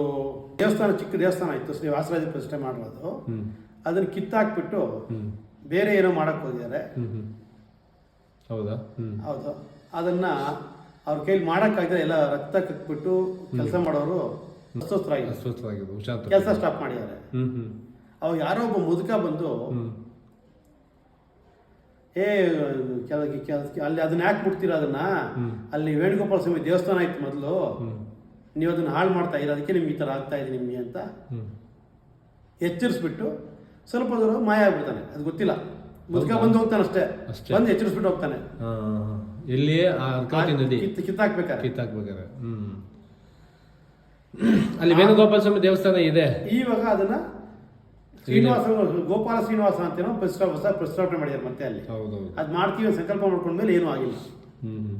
Speaker 2: ದೇವಸ್ಥಾನ ಚಿಕ್ಕ ದೇವಸ್ಥಾನ ಇತ್ತು ಶ್ರೀ ವಾಸರಾಜ ಪ್ರತಿಷ್ಠೆ ಮಾಡಿರೋದು
Speaker 1: ಹ್ಮ್.
Speaker 2: ಅದನ್ನ ಕಿತ್ತಾಕ್ಬಿಟ್ಟು ಬೇರೆ ಏನೋ ಮಾಡಕ್ ಹೋಗಿದ್ದಾರೆ
Speaker 1: ಹೌದಾ?
Speaker 2: ಹೌದು. ಅದನ್ನ ಅವ್ರ ಕೈಲಿ ಮಾಡಕ್ಕಾಗದೆ ಎಲ್ಲ ರಕ್ತ ಕಕ್ಬಿಟ್ಟು ಕೆಲಸ ಮಾಡೋರು. ಕೆಲಸ ಸ್ಟಾಪ್ ಮಾಡಿದ್ದಾರೆ. ಅವಾಗ ಯಾರೋ ಒಬ್ಬ ಮುದುಕ ಬಂದು ಏ ಅಲ್ಲಿ ಅದನ್ನ ಯಾಕೆ ಬಿಡ್ತೀರ ಅದನ್ನ? ಅಲ್ಲಿ ವೇಣುಗೋಪಾಲ ಸ್ವಾಮಿ ದೇವಸ್ಥಾನ ಇತ್ತು ಮೊದಲು. ನೀವು ಅದನ್ನ ಹಾಳು ಮಾಡ್ತಾ ಇರೋ ಅದಕ್ಕೆ ನಿಮ್ಗೆ ಈ ಥರ ಆಗ್ತಾ ಇದೆ ನಿಮಗೆ ಅಂತ ಎಚ್ಚರಿಸ್ಬಿಟ್ಟು ಸ್ವಲ್ಪ ದೂರ ಮಾಯ ಆಗ್ಬಿಡ್ತಾನೆ. ಅದು ಗೊತ್ತಿಲ್ಲ. ಮುದುಕ ಬಂದು ಹೋಗ್ತಾನೆ ಅಷ್ಟೇ.
Speaker 1: ಅಷ್ಟೇ.
Speaker 2: ಬಂದು ಎಚ್ಚರಿಸ್ಬಿಟ್ಟು ಹೋಗ್ತಾನೆ.
Speaker 1: ಎಲ್ಲಿಯೇ? ಎಲ್ಲಿ ಆ ಅರ್ಕಾವತಿ ನದಿ
Speaker 2: ಕಿತ್ತು ಕಿತ್ತಾಕ್ಬೇಕಾರೆ
Speaker 1: ಕಿತ್ತಾಕ್ಬೇಕಾರೆ ಹ್ಮ್. ಅಲ್ಲಿ ವೇಣುಗೋಪಾಲ ಸ್ವಾಮಿ ದೇವಸ್ಥಾನ ಇದೆ.
Speaker 2: ಇವಾಗ ಅದನ್ನ ಶ್ರೀನಿವಾಸ ಗೋಪಾಲ ಶ್ರೀನಿವಾಸ ಅಂತೇನೋ ಪ್ರಸ್ತಾಪ ಹೊಸ ಪ್ರಸ್ತಾವನೆ ಮಾಡಿದ್ದಾರೆ ಮತ್ತೆ ಅಲ್ಲಿ.
Speaker 1: ಹೌದೌದು.
Speaker 2: ಅದು ಮಾಡ್ತೀವಿ ಸಂಕಲ್ಪ ಸಂಕಲ್ಪ ಮಾಡ್ಕೊಂಡ್ಮೇಲೆ ಏನೂ ಆಗಿಲ್ಲ.
Speaker 1: ಹ್ಮ್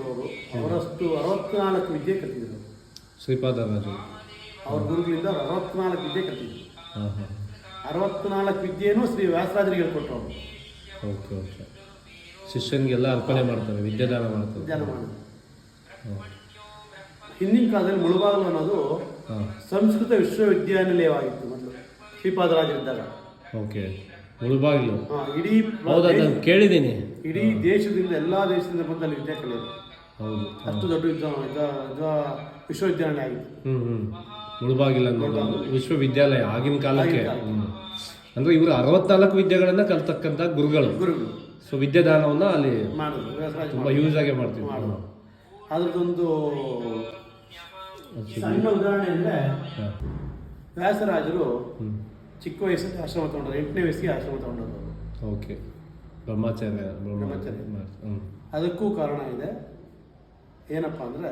Speaker 2: ಅವರು ಅವರಷ್ಟು ಅರವತ್ನಾಲ್ಕು ವಿದ್ಯೆ ಕಲ್ತಿದ್ರು
Speaker 1: ಶ್ರೀಪಾದ
Speaker 2: ಅವ್ರ ಗುರುಗಳಿಂದ ಅವ್ರು ಅರವತ್ನಾಲ್ಕು ವಿದ್ಯೆ ಕಲ್ತಿದ್ರು
Speaker 1: ಹಾಂ ಹಾಂ.
Speaker 2: ಅರವತ್ನಾಲ್ಕು ವಿದ್ಯೆಯನ್ನು ಶ್ರೀ ವ್ಯಾಸರಾಜರಿಗೆ ಹೇಳ್ಕೊಟ್ರು
Speaker 1: ಓಕೆ ಓಕೆ. ಶಿಷ್ಯನಿಗೆಲ್ಲ ಅರ್ಪಣೆ ಮಾಡ್ತಾರೆ ವಿದ್ಯಾದಾನ ಮಾಡ್ತಾರೆ.
Speaker 2: ಧ್ಯಾನ ಮಾಡಿದ್ರು ಹಿಂದಿನ ಕಾಲದಲ್ಲಿ ಮುಳುಬಾಗಿಲು ಅನ್ನೋದು
Speaker 1: ಹಾಂ.
Speaker 2: ಸಂಸ್ಕೃತ ವಿಶ್ವವಿದ್ಯಾನಿಲಯವಾಗಿತ್ತು ಮೊದಲು ಶ್ರೀಪಾದರಾಜರಿದ್ದಾಗ.
Speaker 1: ಓಕೆ ಮುಳುಬಾಗಿಲು.
Speaker 2: ಹಾಂ ಇಡೀ
Speaker 1: ಹೌದಾ ನಾನು ಕೇಳಿದ್ದೀನಿ.
Speaker 2: ಇಡೀ ದೇಶದಿಂದ ಎಲ್ಲ ದೇಶದಿಂದ ಬಂದ ಅಲ್ಲಿ ವಿದ್ಯೆ ಕಲಿಯೋದು
Speaker 1: ಹೌದು.
Speaker 2: ಅಷ್ಟು ದೊಡ್ಡ ವಿದ್ಯಾ- ವಿಶ್ವವಿದ್ಯಾನಿಲಯ ಆಗಿತ್ತು.
Speaker 1: ಹ್ಞೂ ಹ್ಞೂ ಮುಳುಬಾಗಿಲು. ಅನ್ನೋದು ವಿಶ್ವವಿದ್ಯಾಲಯ ಆಗಿನ ಕಾಲಕ್ಕೆ. ಹ್ಞೂ ಅಂದರೆ ಇವರು ಅರವತ್ನಾಲ್ಕು ವಿದ್ಯೆಗಳನ್ನು ಕಲ್ತಕ್ಕಂಥ ಗುರುಗಳು.
Speaker 2: ಗುರುಗಳು.
Speaker 1: ಸೊ ವಿದ್ಯಾದಾನವನ್ನು ಅಲ್ಲಿ
Speaker 2: ಮಾಡೋದು.
Speaker 1: ತುಂಬ ಯೂಸ್ ಆಗಿ ಮಾಡ್ತೀವಿ
Speaker 2: ಅದ್ರದ್ದೊಂದು ಸಣ್ಣ ಉದಾಹರಣೆ ಅಂದ್ರೆ ವ್ಯಾಸರಾಜರು ಚಿಕ್ಕ ವಯಸ್ಸಲ್ಲಿ ಆಶ್ರಮ ತಗೊಂಡ್ರು. ಎಂಟನೇ ವಯಸ್ಸಿಗೆ ಆಶ್ರಮ ತಗೊಂಡರು.
Speaker 1: ಓಕೆ ಬ್ರಹ್ಮಚಾರ್ಯ
Speaker 2: ಬ್ರಹ್ಮಚಾರ್ಯ. ಅದಕ್ಕೂ ಕಾರಣ ಇದೆ. ಏನಪ್ಪ ಅಂದರೆ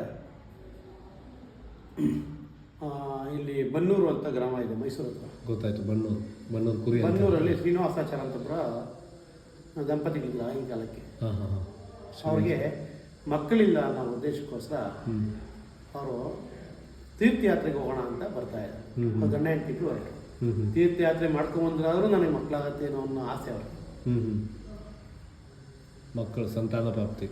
Speaker 2: ಇಲ್ಲಿ ಬನ್ನೂರು ಅಂತ ಗ್ರಾಮ ಇದೆ ಮೈಸೂರು ಹತ್ರ.
Speaker 1: ಗೊತ್ತಾಯ್ತು ಬನ್ನೂರು ಬನ್ನೂರು ಕುರಿ
Speaker 2: ಬನ್ನೂರಲ್ಲಿ ಶ್ರೀನಿವಾಸಾಚಾರ ಅಂತೊಬ್ಬರ ದಂಪತಿಗಳಿಲ್ಲ ಆಗಿನ ಕಾಲಕ್ಕೆ. ಅವ್ರಿಗೆ ಮಕ್ಕಳಿಲ್ಲ ಅನ್ನೋ ಉದ್ದೇಶಕ್ಕೋಸ್ಕರ ಅವರು ತೀರ್ಥಯಾತ್ರೆಗೆ ಹೋಗೋಣ ಅಂತ ಬರ್ತಾ ಇದ್ದಾರೆ. ಗಂಡ ಹೆಂಡತಿಗೂ ಹೊರಟು ತೀರ್ಥಯಾತ್ರೆ ಮಾಡ್ಕೊಂಬಂದ್ರಾದ್ರೂ ನನಗೆ ಮಕ್ಕಳಾಗತ್ತೆ ಅನ್ನೋ ಅನ್ನೋ ಆಸೆ ಅವರು
Speaker 1: ಹ್ಞೂ ಹ್ಞೂ ಮಕ್ಕಳು ಸಂತಾನ ಪ್ರಾಪ್ತಿ.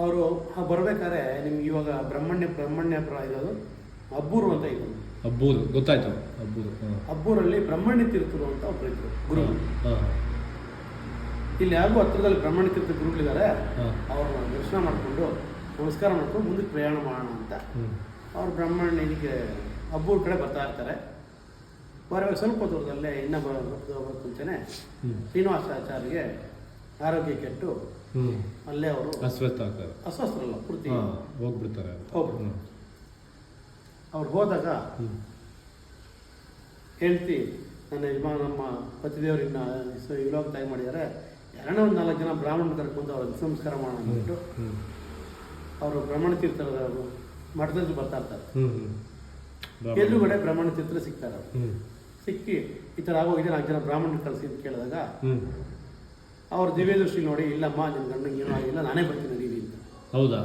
Speaker 2: ಅವರು ಬರಬೇಕಾದ್ರೆ ನಿಮ್ಗೆ ಇವಾಗ ಬ್ರಹ್ಮಣ್ಯ ಬ್ರಹ್ಮಣ್ಯ ಇರೋದು ಅಬ್ಬೂರು ಅಂತ ಇದ್ರು
Speaker 1: ಅಬ್ಬೂರು ಗೊತ್ತಾಯ್ತು. ಅಬ್ಬೂರು
Speaker 2: ಅಬ್ಬೂರಲ್ಲಿ ಬ್ರಹ್ಮಣ್ಯ ತೀರ್ಥರು ಅಂತ ಒಬ್ಬರು ಇದ್ರು ಗುರು. ಇಲ್ಲಿ ಯಾರಿಗೂ ಹತ್ರದಲ್ಲಿ ಬ್ರಹ್ಮಣ್ಯ ತೀರ್ಥ ಗುರುಗಳಿದ್ದಾರೆ ಅವ್ರನ್ನ ದರ್ಶನ ಮಾಡಿಕೊಂಡು ನಮಸ್ಕಾರ ಮಾಡ್ಕೊಂಡು ಮುಂದಕ್ಕೆ ಪ್ರಯಾಣ ಮಾಡೋಣ ಅಂತ. ಅವ್ರು ಬ್ರಹ್ಮಣ್ಯನಿಗೆ ಅಬ್ಬೂರ್ ಕಡೆ ಬರ್ತಾ ಇರ್ತಾರೆ. ಬರೋ ಸ್ವಲ್ಪ ದೂರದಲ್ಲೇ ಇನ್ನೊಬ್ಬ
Speaker 1: ಹ್ಞೂ
Speaker 2: ಶ್ರೀನಿವಾಸಾಚಾರ್ಯಗೆ ಆರೋಗ್ಯ ಕೆಟ್ಟು ಅಲ್ಲೇ ಅವರು
Speaker 1: ಅಸ್ವಸ್ಥ ಆಗ್ತಾರೆ.
Speaker 2: ಅಸ್ವಸ್ಥರಲ್ಲ ಪೂರ್ತಿ.
Speaker 1: ಹೋಗ್ಬಿಡ್ತಾರೆ
Speaker 2: ಅವ್ರು ಹೋದಾಗ ಹೇಳ್ತಿ ನನ್ನ ಯಜಮಾನ ನಮ್ಮ ಪತಿದೇವರು ಇನ್ನು ಇವಾಗ ತಾಯಿ ಮಾಡಿದ್ದಾರೆ. ಎರಡನೇ ಒಂದು ನಾಲ್ಕು ಜನ ಬ್ರಾಹ್ಮಣ ಕರ್ಕೊಂಡು ಅವ್ರಿಗೆ ಸಂಸ್ಕಾರ ಮಾಡೋಣ ಅಂದ್ಬಿಟ್ಟು ಅವರು ಬ್ರಾಹ್ಮಣ ತೀರ್ಥರ ಮಠದಲ್ಲಿ ಬರ್ತಾ ಇರ್ತಾರೆ. ಎದುರುಗಡೆ ಬ್ರಾಹ್ಮಣ ತೀರ್ಥ ಸಿಗ್ತಾರೆ ಸಿಕ್ಕಿ ಈ ಥರ ಆಗೋಗಿದೆ ನಾಲ್ಕು ಜನ ಬ್ರಾಹ್ಮಣ ಕಳಿಸಿ ಅಂತ ಕೇಳಿದಾಗ ಅವ್ರ ದಿವ್ಯ ದೃಷ್ಟಿ ನೋಡಿ ಇಲ್ಲಮ್ಮ ನಿನ್ನ ಗಂಡನಿಗೆ ಏನೂ ಆಗಿಲ್ಲ ನಾನೇ ಬರ್ತೀನಿ ನಡೀರಿ ಅಂತ.
Speaker 1: ಹೌದಾ?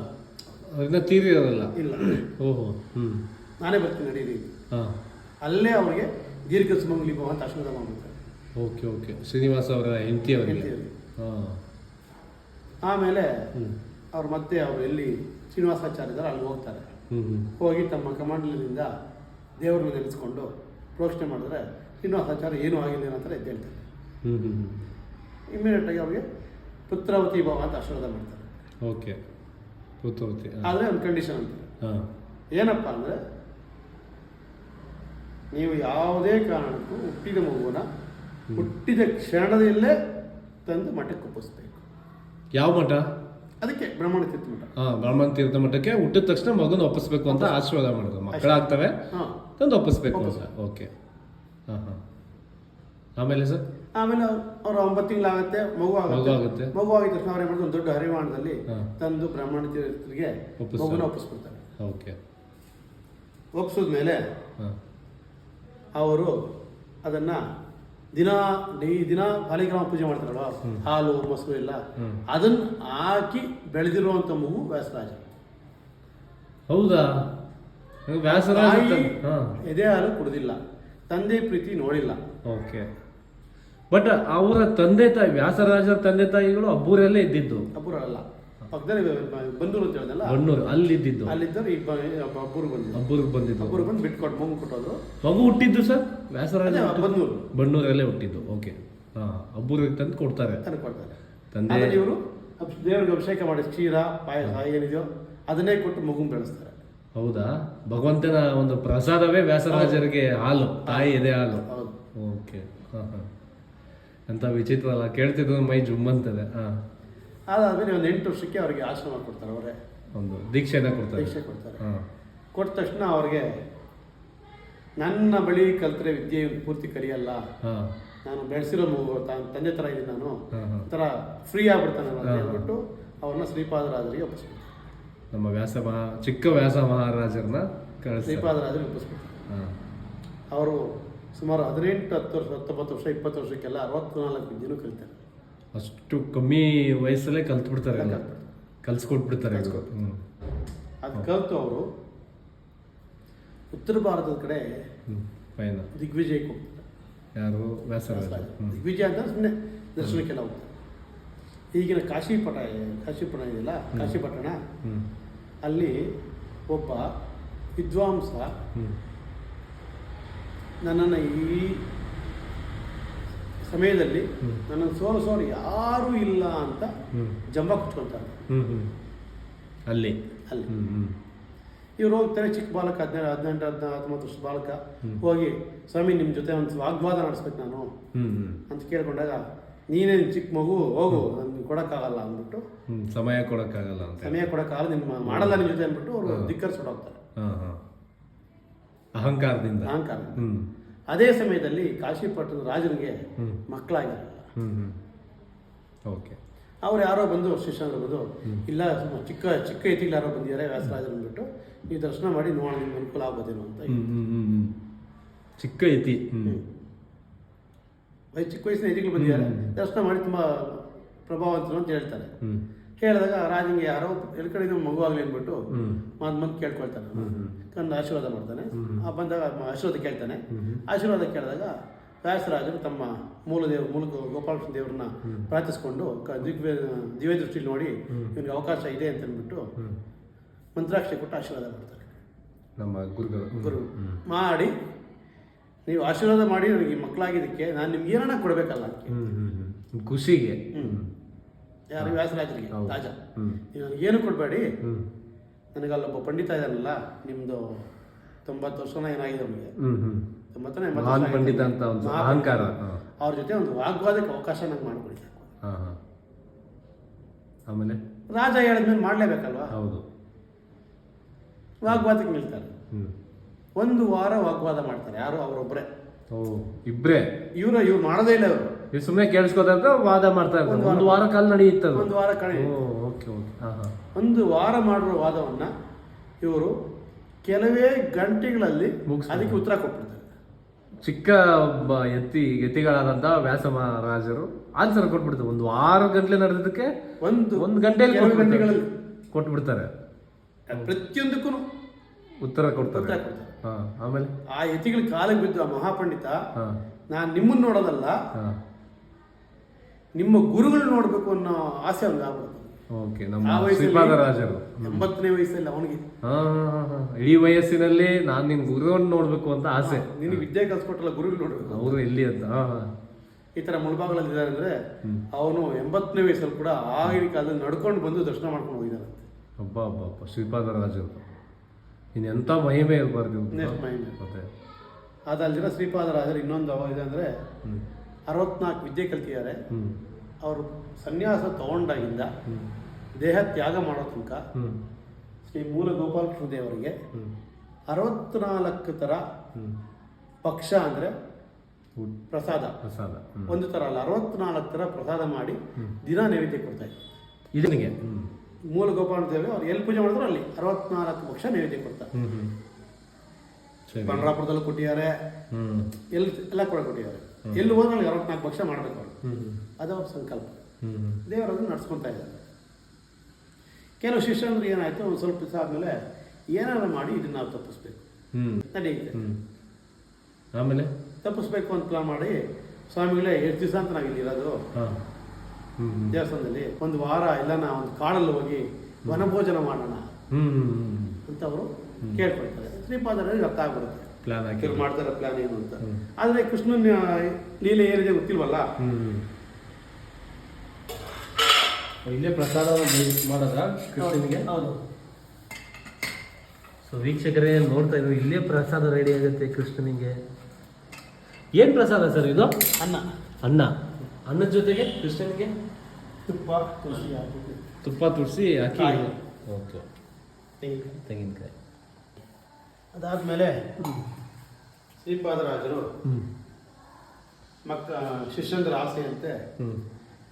Speaker 1: ಅದನ್ನ ತೀರಿರೋದಲ್ಲ
Speaker 2: ಇಲ್ಲ.
Speaker 1: ಓಹೋ ಹ್ಞೂ
Speaker 2: ನಾನೇ ಬರ್ತೀನಿ ನಡೀರಿ ಅಂತ.
Speaker 1: ಹಾಂ.
Speaker 2: ಅಲ್ಲೇ ಅವ್ರಿಗೆ ದೀರ್ಘ ಸುಮಂಗ್ಲಿ ಭವ ಅಂತ ಆಶೀರ್ವಾದ ಮಾಡ್ತಾರೆ
Speaker 1: ಓಕೆ ಓಕೆ. ಶ್ರೀನಿವಾಸ ಅವರ ಹೆಂಡತಿ ಅವರಿಗೆ
Speaker 2: ಹೆಂಡ್ತಿಯವ್ರಿಗೆ.
Speaker 1: ಹಾಂ.
Speaker 2: ಆಮೇಲೆ
Speaker 1: ಹ್ಞೂ
Speaker 2: ಅವ್ರು ಮತ್ತೆ ಅವರು ಎಲ್ಲಿ ಶ್ರೀನಿವಾಸಾಚಾರ್ಯ ಇದ್ದಾರೆ ಅಲ್ಲಿ ಹೋಗ್ತಾರೆ.
Speaker 1: ಹ್ಞೂ ಹ್ಞೂ
Speaker 2: ಹೋಗಿ ತಮ್ಮ ಕಮಾಂಡಲಿನಿಂದ ದೇವರನ್ನ ನೆನೆಸ್ಕೊಂಡು ಪ್ರೋಕ್ಷಣೆ ಮಾಡಿದ್ರೆ ಶ್ರೀನಿವಾಸಾಚಾರ್ಯ ಏನೂ ಆಗಿಲ್ಲ ಅಂತ ಎದ್ದೇಳ್ತಾರೆ
Speaker 1: ಹ್ಞೂ ಹ್ಞೂ ಹ್ಞೂ
Speaker 2: ಇಮ್ಮಿಡಿಯೇಟಾಗಿ ಅವರಿಗೆ ಪುತ್ರವತಿ ಭಾವ ಅಂತ ಆಶೀರ್ವಾದ ಮಾಡ್ತಾರೆ.
Speaker 1: ಓಕೆ. ಪುತ್ರವತಿ
Speaker 2: ಆದರೆ ಒಂದು ಕಂಡೀಷನ್ ಅಂತ
Speaker 1: ಹಾಂ.
Speaker 2: ಏನಪ್ಪ ಅಂದರೆ ನೀವು ಯಾವುದೇ ಕಾರಣಕ್ಕೂ ಹುಟ್ಟಿದ ಮಗುವನ್ನ ಹುಟ್ಟಿದ ಕ್ಷಣದಲ್ಲೇ ತಂದು ಮಠಕ್ಕೆ ಒಪ್ಪಿಸ್ಬೇಕು.
Speaker 1: ಯಾವ ಮಠ?
Speaker 2: ಅದಕ್ಕೆ ಬ್ರಾಹ್ಮಣ ತೀರ್ಥ ಮಠ.
Speaker 1: ಹಾಂ ಬ್ರಾಹ್ಮಣ ತೀರ್ಥ ಮಠಕ್ಕೆ ಹುಟ್ಟಿದ ತಕ್ಷಣ ಮಗುನ ಒಪ್ಪಿಸ್ಬೇಕು ಅಂತ ಆಶೀರ್ವಾದ ಮಾಡೋದು ಮಕ್ಕಳಾಗ್ತವೆ
Speaker 2: ಹಾಂ.
Speaker 1: ತಂದು ಒಪ್ಪಿಸ್ಬೇಕು ಅಂತ. ಓಕೆ. ಹಾಂ ಹಾಂ. ಆಮೇಲೆ ಸರ್?
Speaker 2: ಆಮೇಲೆ ಅವ್ರು ಒಂಬತ್ತು ತಿಂಗಳಾಗುತ್ತೆ ಮಗು ಆಗುತ್ತೆ ಮಗು ಆಗಿದ ತಕ್ಷಣ ಅವ್ರು ಒಂದು ದೊಡ್ಡ ಹರಿವಾಣದಲ್ಲಿ ತಂದು ಬ್ರಾಹ್ಮಣ ತೀರ್ಥರಿಗೆ
Speaker 1: ಒಪ್ಪಿಸ್ತಾರೆ.
Speaker 2: ಮಗುನ ಒಪ್ಪಿಸ್ಬಿಡ್ತಾರೆ.
Speaker 1: ಓಕೆ.
Speaker 2: ಒಪ್ಪಿಸಿದ ಮೇಲೆ ಅವರು ಅದನ್ನ ದಿನ ಡೈ ದಿನ ಬಾಲಿಗ್ರಾಮ ಪೂಜೆ ಮಾಡ್ತಾರಲ್ವ? ಹಾಲು ಮೊಸರು ಎಲ್ಲ. ಅದನ್ನ ಹಾಕಿ ಬೆಳೆದಿರುವಂತ ಮಗು ವ್ಯಾಸರಾಜ.
Speaker 1: ಹೌದಾ? ವ್ಯಾಸರಾಜ
Speaker 2: ಎದೆ ಹಾಲು ಕುಡಿದಿಲ್ಲ. ತಂದೆ ಪ್ರೀತಿ ನೋಡಿಲ್ಲ.
Speaker 1: ಓಕೆ. ಬಟ್ ಅವರ ತಂದೆ ತಾಯಿ ವ್ಯಾಸರಾಜರ ತಂದೆ ತಾಯಿಗಳು ಅಬ್ಬೂರಲ್ಲೇ ಇದ್ದಿದ್ದು.
Speaker 2: ಅಬ್ಬೂರ ಅಲ್ಲ. ಪಕ್ಕದಲ್ಲಿ ಬಂದೂರು ಅಂತ ಹೇಳಿದಲ್ಲ
Speaker 1: ಬಣ್ಣೂರು ಅಲ್ಲಿದ್ದು
Speaker 2: ಅಲ್ಲಿದ್ದರು ಈ ಅಬ್ಬೂರು ಬಂದಿದ್ದು.
Speaker 1: ಅಬ್ಬೂರಿಗೆ ಬಂದಿದ್ದು.
Speaker 2: ಅಬ್ಬೂರು ಬಂದು ಬಿಟ್ಕೊಟ್ಟು ಮಗು ಕೊಟ್ಟೋದು.
Speaker 1: ಮಗು ಹುಟ್ಟಿದ್ದು ಸರ್? ವ್ಯಾಸರಾಜ?
Speaker 2: ಬನ್ನೂರು
Speaker 1: ಬಣ್ಣೂರಲ್ಲೇ ಹುಟ್ಟಿದ್ದು. ಓಕೆ ಹಾಂ ಅಬ್ಬೂರಿಗೆ ತಂದು ಕೊಡ್ತಾರೆ.
Speaker 2: ತಂದು ಕೊಡ್ತಾರೆ.
Speaker 1: ತಂದೆ
Speaker 2: ಇವರು ದೇವರಿಗೆ ಅಭಿಷೇಕ ಮಾಡಿ ಕ್ಷೀರ ಪಾಯಸ ಏನಿದೆಯೋ ಅದನ್ನೇ ಕೊಟ್ಟು ಮಗು ಬೆಳೆಸ್ತಾರೆ.
Speaker 1: ಹೌದಾ? ಭಗವಂತನ ಒಂದು ಪ್ರಸಾದವೇ ವ್ಯಾಸರಾಜರಿಗೆ ಹಾಲು ತಾಯಿ ಇದೆ ಹಾಲು. ಓಕೆ ಹಾಂ ಹಾಂ. ಅಂತ ವಿಚಿತ್ರ ಅಲ್ಲ ಕೇಳ್ತಿದ್ರು ಮೈ ಜುಮ್ ಅಂತದೆ. ಹಾಂ.
Speaker 2: ಅದಾದ್ಮೇಲೆ ಒಂದು ಎಂಟು ವರ್ಷಕ್ಕೆ ಅವರಿಗೆ ಆಶ್ರಮ ಕೊಡ್ತಾರೆ ಅವರೇ.
Speaker 1: ಒಂದು ದೀಕ್ಷೆನ ಕೊಡ್ತಾರೆ.
Speaker 2: ದೀಕ್ಷೆ ಕೊಡ್ತಾರೆ.
Speaker 1: ಹಾಂ.
Speaker 2: ಕೊಟ್ಟ ತಕ್ಷಣ ಅವ್ರಿಗೆ ನನ್ನ ಬಳಿ ಕಲ್ತ್ರೆ ವಿದ್ಯೆ ಪೂರ್ತಿ ಕಲಿಯಲ್ಲ.
Speaker 1: ಹಾಂ.
Speaker 2: ನಾನು ಬೆಳೆಸಿರೋ ಮಗು ತಾನು ತಂದೆ ಥರ ಇದ್ದೀನಿ ನಾನು.
Speaker 1: ಹಾಂ ಹಾಂ.
Speaker 2: ಒಂಥರ ಫ್ರೀ ಆಗ್ಬಿಡ್ತಾನೆ ಅಂತ. ಹೇಳ್ಬಿಟ್ಟು ಅವ್ರನ್ನ ಶ್ರೀಪಾದರಾಜರಿಗೆ ಒಪ್ಪಿಸ್ಬಿಡ್ತಾರೆ
Speaker 1: ನಮ್ಮ ವ್ಯಾಸ ಮಹಾ ಚಿಕ್ಕ ವ್ಯಾಸ ಮಹಾರಾಜರನ್ನ ಕಳಿಸ್ತಾರೆ.
Speaker 2: ಶ್ರೀಪಾದರಾಜರಿಗೆ ಒಪ್ಪಿಸ್ಬಿಡ್ತಾರೆ
Speaker 1: ಹಾಂ.
Speaker 2: ಅವರು ಸುಮಾರು ಹದಿನೆಂಟು ಹತ್ತು ವರ್ಷ ಹತ್ತೊಂಬತ್ತು ವರ್ಷ ಇಪ್ಪತ್ತು ವರ್ಷಕ್ಕೆಲ್ಲ ಅರವತ್ನಾಲ್ಕು ವಿದ್ಯೆನೂ ಕಲಿತಾರೆ.
Speaker 1: ಅಷ್ಟು ಕಮ್ಮಿ ವಯಸ್ಸಲ್ಲೇ ಕಲ್ತು ಬಿಡ್ತಾರೆ ಕಲ್ಸ್ಕೊಟ್ಬಿಡ್ತಾರೆ
Speaker 2: ಅದು ಕಲಿತು ಅವರು. ಉತ್ತರ ಭಾರತದ ಕಡೆ ದಿಗ್ವಿಜಯಕ್ಕೆ ಹೋಗ್ತಾರೆ
Speaker 1: ಯಾರು?
Speaker 2: ದಿಗ್ವಿಜಯ ಅಂತ ಸುಮ್ಮನೆ ದರ್ಶನಕ್ಕೆಲ್ಲ ಹೋಗ್ತಾರೆ. ಈಗಿನ ಕಾಶಿಪಟ ಕಾಶಿಪಟ ಇದೆಯಲ್ಲ? ಕಾಶಿಪಟ್ಟಣ
Speaker 1: ಪಟ್ಟಣ?
Speaker 2: ಅಲ್ಲಿ ಒಬ್ಬ ವಿದ್ವಾಂಸ ನನ್ನನ್ನು ಈ ಸಮಯದಲ್ಲಿ
Speaker 1: ನನ್ನ
Speaker 2: ಸೋರು ಸೋಲಿಸೋರು ಯಾರೂ ಇಲ್ಲ ಅಂತ ಜಂಬ
Speaker 1: ಹ್ಮ್ ಅಲ್ಲಿ.
Speaker 2: ಅಲ್ಲಿ. ಇವ್ರು ಹೋಗ್ತಾರೆ ಚಿಕ್ಕ ಬಾಲಕ ಹದಿನೇಳು ಹದಿನೆಂಟು ಹದಿನಾರು ಹತ್ತೊಂಬತ್ತು ವರ್ಷದ ಬಾಲಕ. ಹೋಗಿ ಸ್ವಾಮಿ ನಿಮ್ಮ ಜೊತೆ ಒಂದು ವಾಗ್ವಾದ ನಡೆಸ್ಬೇಕು ನಾನು. ಅಂತ ಕೇಳ್ಕೊಂಡಾಗ ನೀನೇ ಚಿಕ್ಕ ಮಗು ಹೋಗು ನನ್ಗೆ ಕೊಡೋಕ್ಕಾಗಲ್ಲ ಅಂದ್ಬಿಟ್ಟು.
Speaker 1: ಸಮಯ ಕೊಡೋಕ್ಕಾಗಲ್ಲ
Speaker 2: ಸಮಯ ಕೊಡೋಕ್ಕಾಗಲ್ಲ ನಿಮ್ಮ ಮಾಡಲ್ಲ ನಿಮ್ಮ ಜೊತೆ ಅಂದ್ಬಿಟ್ಟು ಅವರು ಧಿಕ್ಕರಿಸ್ಬಿಡೋಗ್ತಾರೆ
Speaker 1: ಹಾ. ಅಹಂಕಾರದಿಂದ.
Speaker 2: ಅಹಂಕಾರ ಅದೇ ಸಮಯದಲ್ಲಿ ಕಾಶಿಪಟ್ಟಣದ ರಾಜನಿಗೆ
Speaker 1: ಹ್ಮ್.
Speaker 2: ಮಕ್ಕಳಾಗಿರಲ್ಲ
Speaker 1: ಓಕೆ.
Speaker 2: ಅವ್ರು ಯಾರೋ ಬಂದು ಶಿಷ್ಯಂದ್ರು ಬಂದು ಇಲ್ಲ ಚಿಕ್ಕ ಚಿಕ್ಕ ಯತಿಗಳು ಯಾರೋ ಬಂದಿದ್ದಾರೆ ವ್ಯಾಸರಾಜರು ಅಂದ್ಬಿಟ್ಟು ನೀವು ದರ್ಶನ ಮಾಡಿ ನೋಡೋಣ ನಿಮ್ಗೆ ಅನುಕೂಲ ಆಗೋದೇನು ಅಂತ
Speaker 1: ಚಿಕ್ಕ
Speaker 2: ವಯಸ್ಸು ಚಿಕ್ಕ ವಯಸ್ಸಿನ ಯತಿಗಳು ಬಂದಿದ್ದಾರೆ. ದರ್ಶನ ಮಾಡಿ ತುಂಬ ಪ್ರಭಾವಂತರು ಅಂತ ಹೇಳ್ತಾರೆ.
Speaker 1: ಹ್ಮ್
Speaker 2: ಹೇಳಿದಾಗ ರಾಜನಿಗೆ ಯಾರೋ ಕಡೆ ಕಡೆಯಿಂದ ಮಗು ಆಗಲಿ ಅಂದ್ಬಿಟ್ಟು ಮಾತು ಮಂತ್ ಕೇಳ್ಕೊಳ್ತಾನೆ. ಕಂಡು ಆಶೀರ್ವಾದ ಮಾಡ್ತಾನೆ. ಆ ಬಂದಾಗ ಆಶೀರ್ವಾದ ಕೇಳ್ತಾನೆ. ಆಶೀರ್ವಾದ ಕೇಳಿದಾಗ ವ್ಯಾಸರಾಜರು ತಮ್ಮ ಮೂಲ ದೇವರು ಮೂಲ ಗೋಪಾಲಕೃಷ್ಣ ದೇವರನ್ನ ಪ್ರಾರ್ಥಿಸ್ಕೊಂಡು ಕ- ದಿವ್ಯ ದಿವ್ಯ ದೃಷ್ಟಿಲಿ ನೋಡಿ ಇವನಿಗೆ ಅವಕಾಶ ಇದೆ ಅಂತ ಅಂದ್ಬಿಟ್ಟು
Speaker 1: ಹ್ಮ್.
Speaker 2: ಮಂತ್ರಾಕ್ಷಿ ಕೊಟ್ಟು ಆಶೀರ್ವಾದ ಮಾಡ್ತಾರೆ.
Speaker 1: ನಮ್ಮ ಗುರುಗಳು.
Speaker 2: ಗುರು ಮಾಡಿ ನೀವು ಆಶೀರ್ವಾದ ಮಾಡಿ ನನಗೆ ಮಕ್ಕಳಾಗಿದ್ದಕ್ಕೆ ನಾನು ನಿಮ್ಗೆ ಏನನ್ನ ಕೊಡಬೇಕಲ್ಲ
Speaker 1: ಖುಷಿಗೆ.
Speaker 2: ಯಾರು ವ್ಯಾಸರಾಜರಿಗೆ. ರಾಜ ನೀವು ನನಗೇನು ಕೊಡಬೇಡಿ?
Speaker 1: ನನಗೆ
Speaker 2: ನನಗಲ್ಲೊಬ್ಬ ಪಂಡಿತ ಇದ್ದಾನಲ್ಲ ನಿಮ್ಮದು ತೊಂಬತ್ತು ವರ್ಷನ ಏನಾಗಿದೆ ಅವನಿಗೆ ತೊಂಬತ್ತನೇ
Speaker 1: ಪಂಡಿತ ಅಂತ ಒಂದು ಅಹಂಕಾರ.
Speaker 2: ಅವ್ರ ಜೊತೆ ಒಂದು ವಾಗ್ವಾದಕ್ಕೆ ಅವಕಾಶ ನಂಗೆ ಮಾಡಿಕೊಡಿ
Speaker 1: ಆಮೇಲೆ?
Speaker 2: ರಾಜ ಹೇಳಿದ್ಮೇಲೆ ಮಾಡಲೇಬೇಕಲ್ವಾ?
Speaker 1: ಹೌದು.
Speaker 2: ವಾಗ್ವಾದಕ್ಕೆ ನಿಲ್ತಾರೆ. ಒಂದು ವಾರ ವಾಗ್ವಾದ ಮಾಡ್ತಾರೆ ಯಾರು ಅವರೊಬ್ಬರೇ
Speaker 1: ಓ ಇಬ್ರೇ?
Speaker 2: ಇವರು ಇವ್ರು ಮಾಡೋದೇ ಇಲ್ಲ ಇವರು.
Speaker 1: ನೀವು ಸುಮ್ಮನೆ ಕೇಳಿಸ್ಕೋದಂತ ವಾದ ಮಾಡ್ತಾ ಇರ್ತಾರೆ?
Speaker 2: ಒಂದು ವಾರ.
Speaker 1: ಕಾಲ ನಡೆಯುತ್ತೆ
Speaker 2: ಒಂದು ವಾರ ಕಳೆ
Speaker 1: ಓಕೆ ಓಕೆ. ಹಾಂ ಹಾ.
Speaker 2: ಒಂದು ವಾರ ಮಾಡಿರೋ ವಾದವನ್ನ ಇವರು ಕೆಲವೇ ಗಂಟೆಗಳಲ್ಲಿ. ಅದಕ್ಕೆ ಉತ್ತರ ಕೊಟ್ಬಿಡ್ತಾರೆ.
Speaker 1: ಚಿಕ್ಕ ಒಬ್ಬ ಎತ್ತಿ ಎತ್ತಿಗಳಾದಂಥ ವ್ಯಾಸ ಮಹಾರಾಜರು ಆನ್ಸರ್ ಕೊಟ್ಬಿಡ್ತಾರೆ. ಒಂದು ವಾರ ಗಂಟೆ ನಡೆದಿದ್ದಕ್ಕೆ
Speaker 2: ಒಂದು
Speaker 1: ಒಂದು ಗಂಟೆಯಲ್ಲಿ.
Speaker 2: ಗಂಟೆಗಳಲ್ಲಿ.
Speaker 1: ಕೊಟ್ಬಿಡ್ತಾರೆ.
Speaker 2: ಪ್ರತಿಯೊಂದಕ್ಕೂ
Speaker 1: ಉತ್ತರ ಕೊಡ್ತಾರೆ. ಆಮೇಲೆ?
Speaker 2: ಆ ಯತಿಗಳ ಕಾಲಿಗೆ ಬಿದ್ದು ಆ ಮಹಾಪಂಡಿತ ನಾನು ನಿಮ್ಮನ್ನ ನೋಡೋದಲ್ಲ ನಿಮ್ಮ ಗುರುಗಳು ನೋಡಬೇಕು ಅನ್ನೋ ಆಸೆ ಅವ್ನಿಗೆ ಆಗ್ಬಿಡುತ್ತೆ.
Speaker 1: ಓಕೆ
Speaker 2: ಆ
Speaker 1: ನಮ್ಮ
Speaker 2: ವಯಸ್ಸಲ್ಲಿ
Speaker 1: ಶ್ರೀಪಾದರಾಜರು
Speaker 2: ಎಂಬತ್ತನೇ ವಯಸ್ಸಲ್ಲಿ ಅವನಿಗೆ.
Speaker 1: ಹಾ ಹಾ, ಹಾ. ಇಡೀ ವಯಸ್ಸಿನಲ್ಲಿ ನಾನು ನಿನ್ ಗುರುವನ್ನು ನೋಡ್ಬೇಕು ಅಂತ ಆಸೆ.
Speaker 2: ನಿನಗೆ ವಿದ್ಯೆ ಕಲ್ಸ್ಕೊಟ್ಟಲ್ಲ ಗುರುಗಳು ನೋಡಬೇಕು
Speaker 1: ಅವರು ಎಲ್ಲಿ ಅಂತ. ಹಾ ಹಾ.
Speaker 2: ಈ ತರ ಮುಳಬಾಗಲಲ್ಲಿ ಇದ್ದಾರೆ ಅಂದ್ರೆ ಅವನು ಎಂಬತ್ತನೇ ವಯಸ್ಸಲ್ಲಿ ಕೂಡ ಆಗಿನ ಕಾಲದಲ್ಲಿ ನಡ್ಕೊಂಡು ಬಂದು ದರ್ಶನ ಮಾಡ್ಕೊಂಡು ಹೋಗಿದ್ದಾನೆ.
Speaker 1: ಹಬ್ಬ ಹಬ್ಬ ಹಬ್ಬ ಶ್ರೀಪಾದರಾಜರು ಇನ್ನು ಎಂಥ ಮಹಿಮೆ ಇರಬಾರ್ದು
Speaker 2: ನೆಕ್ಸ್ಟ್ ಮೈಂಡ್
Speaker 1: ಮತ್ತೆ.
Speaker 2: ಅದಲ್ದಿರ ಶ್ರೀಪಾದರಾಜರು ಇನ್ನೊಂದು ಅವ ಇದೆ ಅಂದ್ರೆ
Speaker 1: ಹ್ಮ್.
Speaker 2: ಅರವತ್ನಾಲ್ಕು ವಿದ್ಯೆ ಕಲ್ತಿದ್ದಾರೆ. ಅವರು ಸನ್ಯಾಸ ತಗೊಂಡಾಗಿಂದ ದೇಹ ತ್ಯಾಗ ಮಾಡೋ ತನಕ ಶ್ರೀ ಮೂಲ ಗೋಪಾಲಕೃಷ್ಣ ದೇವರಿಗೆ ಅರವತ್ನಾಲ್ಕು ಥರ ಪಕ್ಷ ಅಂದರೆ ಪ್ರಸಾದ.
Speaker 1: ಪ್ರಸಾದ.
Speaker 2: ಒಂದು ಥರ ಅಲ್ಲ ಅರವತ್ನಾಲ್ಕು ಥರ ಪ್ರಸಾದ ಮಾಡಿ ದಿನ ನೈವೇದ್ಯ ಕೊಡ್ತಾ ಇದ್ದಾರೆ
Speaker 1: ಇದನಿಗೆ
Speaker 2: ಮೂಲ ಗೋಪಾಲ ದೇವರು ಅವ್ರು ಎಲ್ಲಿ ಪೂಜೆ ಮಾಡಿದ್ರು ಅಲ್ಲಿ ಅರವತ್ನಾಲ್ಕು ಪಕ್ಷ ನೈವೇದ್ಯ ಕೊಡ್ತಾರೆ. ಪಂಡ್ರಾಪುರದಲ್ಲೂ ಕೊಟ್ಟಿದ್ದಾರೆ. ಎಲ್ಲಿ ಎಲ್ಲ ಕೂಡ ಕೊಟ್ಟಿದ್ದಾರೆ. ಎಲ್ಲಿ ಹೋದ್ರೆ ಅಲ್ಲಿ ಅರವತ್ನಾಲ್ಕು ಪಕ್ಷ ಮಾಡಬೇಕು ಅವರು. ಅದು ಅವ್ರ ಸಂಕಲ್ಪ. ದೇವರನ್ನು ನಡ್ಸ್ಕೊತಾ ಇದ್ದಾರೆ. ಕೆಲವು ಶಿಷ್ಯಂದ್ರೆ ಏನಾಯ್ತು ಒಂದು ಸ್ವಲ್ಪ ದಿವಸ ಆದಮೇಲೆ ಏನಾದ್ರು ಮಾಡಿ ಇದನ್ನ ನಾವು ತಪ್ಪಿಸ್ಬೇಕು. ನಡೆಯುತ್ತೆ
Speaker 1: ಆಮೇಲೆ?
Speaker 2: ತಪ್ಪಿಸ್ಬೇಕು ಅಂತ ಪ್ಲಾನ್ ಮಾಡಿ ಸ್ವಾಮಿಗಳೇ ಎಷ್ಟು ದಿವಸ ಅಂತ ನಾವು ಇರೋದು.
Speaker 1: ಹ್ಮ್
Speaker 2: ದೇವಸ್ಥಾನದಲ್ಲಿ ಒಂದು ವಾರ ಇಲ್ಲ ನಾ ಒಂದು ಕಾಡಲ್ಲಿ ಹೋಗಿ ವನಭೋಜನ ಮಾಡೋಣ ಅಂತ ಅವರು ಕೇಳ್ಕೊಳ್ತಾರೆ. ಶ್ರೀಪಾದರಲ್ಲಿ ಅರ್ಥ ಆಗ್ಬಿಡುತ್ತೆ.
Speaker 1: ಪ್ಲಾನ್ ಹಾಕಿ
Speaker 2: ಇವ್ರು ಮಾಡ್ತಾರೆ ಪ್ಲಾನ್ ಏನು ಅಂತ. ಆದರೆ ಕೃಷ್ಣನ ಲೀಲೆ ಏನಿದೆ ಗೊತ್ತಿಲ್ವಲ್ಲ?
Speaker 1: ಇಲ್ಲೇ ಪ್ರಸಾದ ಮಾಡೋದ ಕೃಷ್ಣನಿಗೆ?
Speaker 2: ಹೌದು
Speaker 1: ಸೊ ವೀಕ್ಷಕರೇ ನೋಡ್ತಾ ಇದ್ರು ಇಲ್ಲೇ ಪ್ರಸಾದ ರೆಡಿ ಆಗುತ್ತೆ ಕೃಷ್ಣನಿಗೆ. ಏನ್ ಪ್ರಸಾದ ಸರ್ ಇದು?
Speaker 2: ಅನ್ನ.
Speaker 1: ಅನ್ನ. ಅನ್ನದ ಜೊತೆಗೆ ಕೃಷ್ಣನಿಗೆ?
Speaker 2: ತುಪ್ಪ ತುಳಸಿ
Speaker 1: ತುಪ್ಪ ತುಳಸಿ ಹಾಕಿ
Speaker 2: ಕಾಯಿ.
Speaker 1: ಓಕೆ.
Speaker 2: ತೆಂಗಿನಕಾಯಿ. ಅದಾದ್ಮೇಲೆ ಶ್ರೀಪಾದರಾಜರು ಮಕ್ಕ ಶಿಷ್ಯಂದ್ರ ಆಸೆಯಂತೆ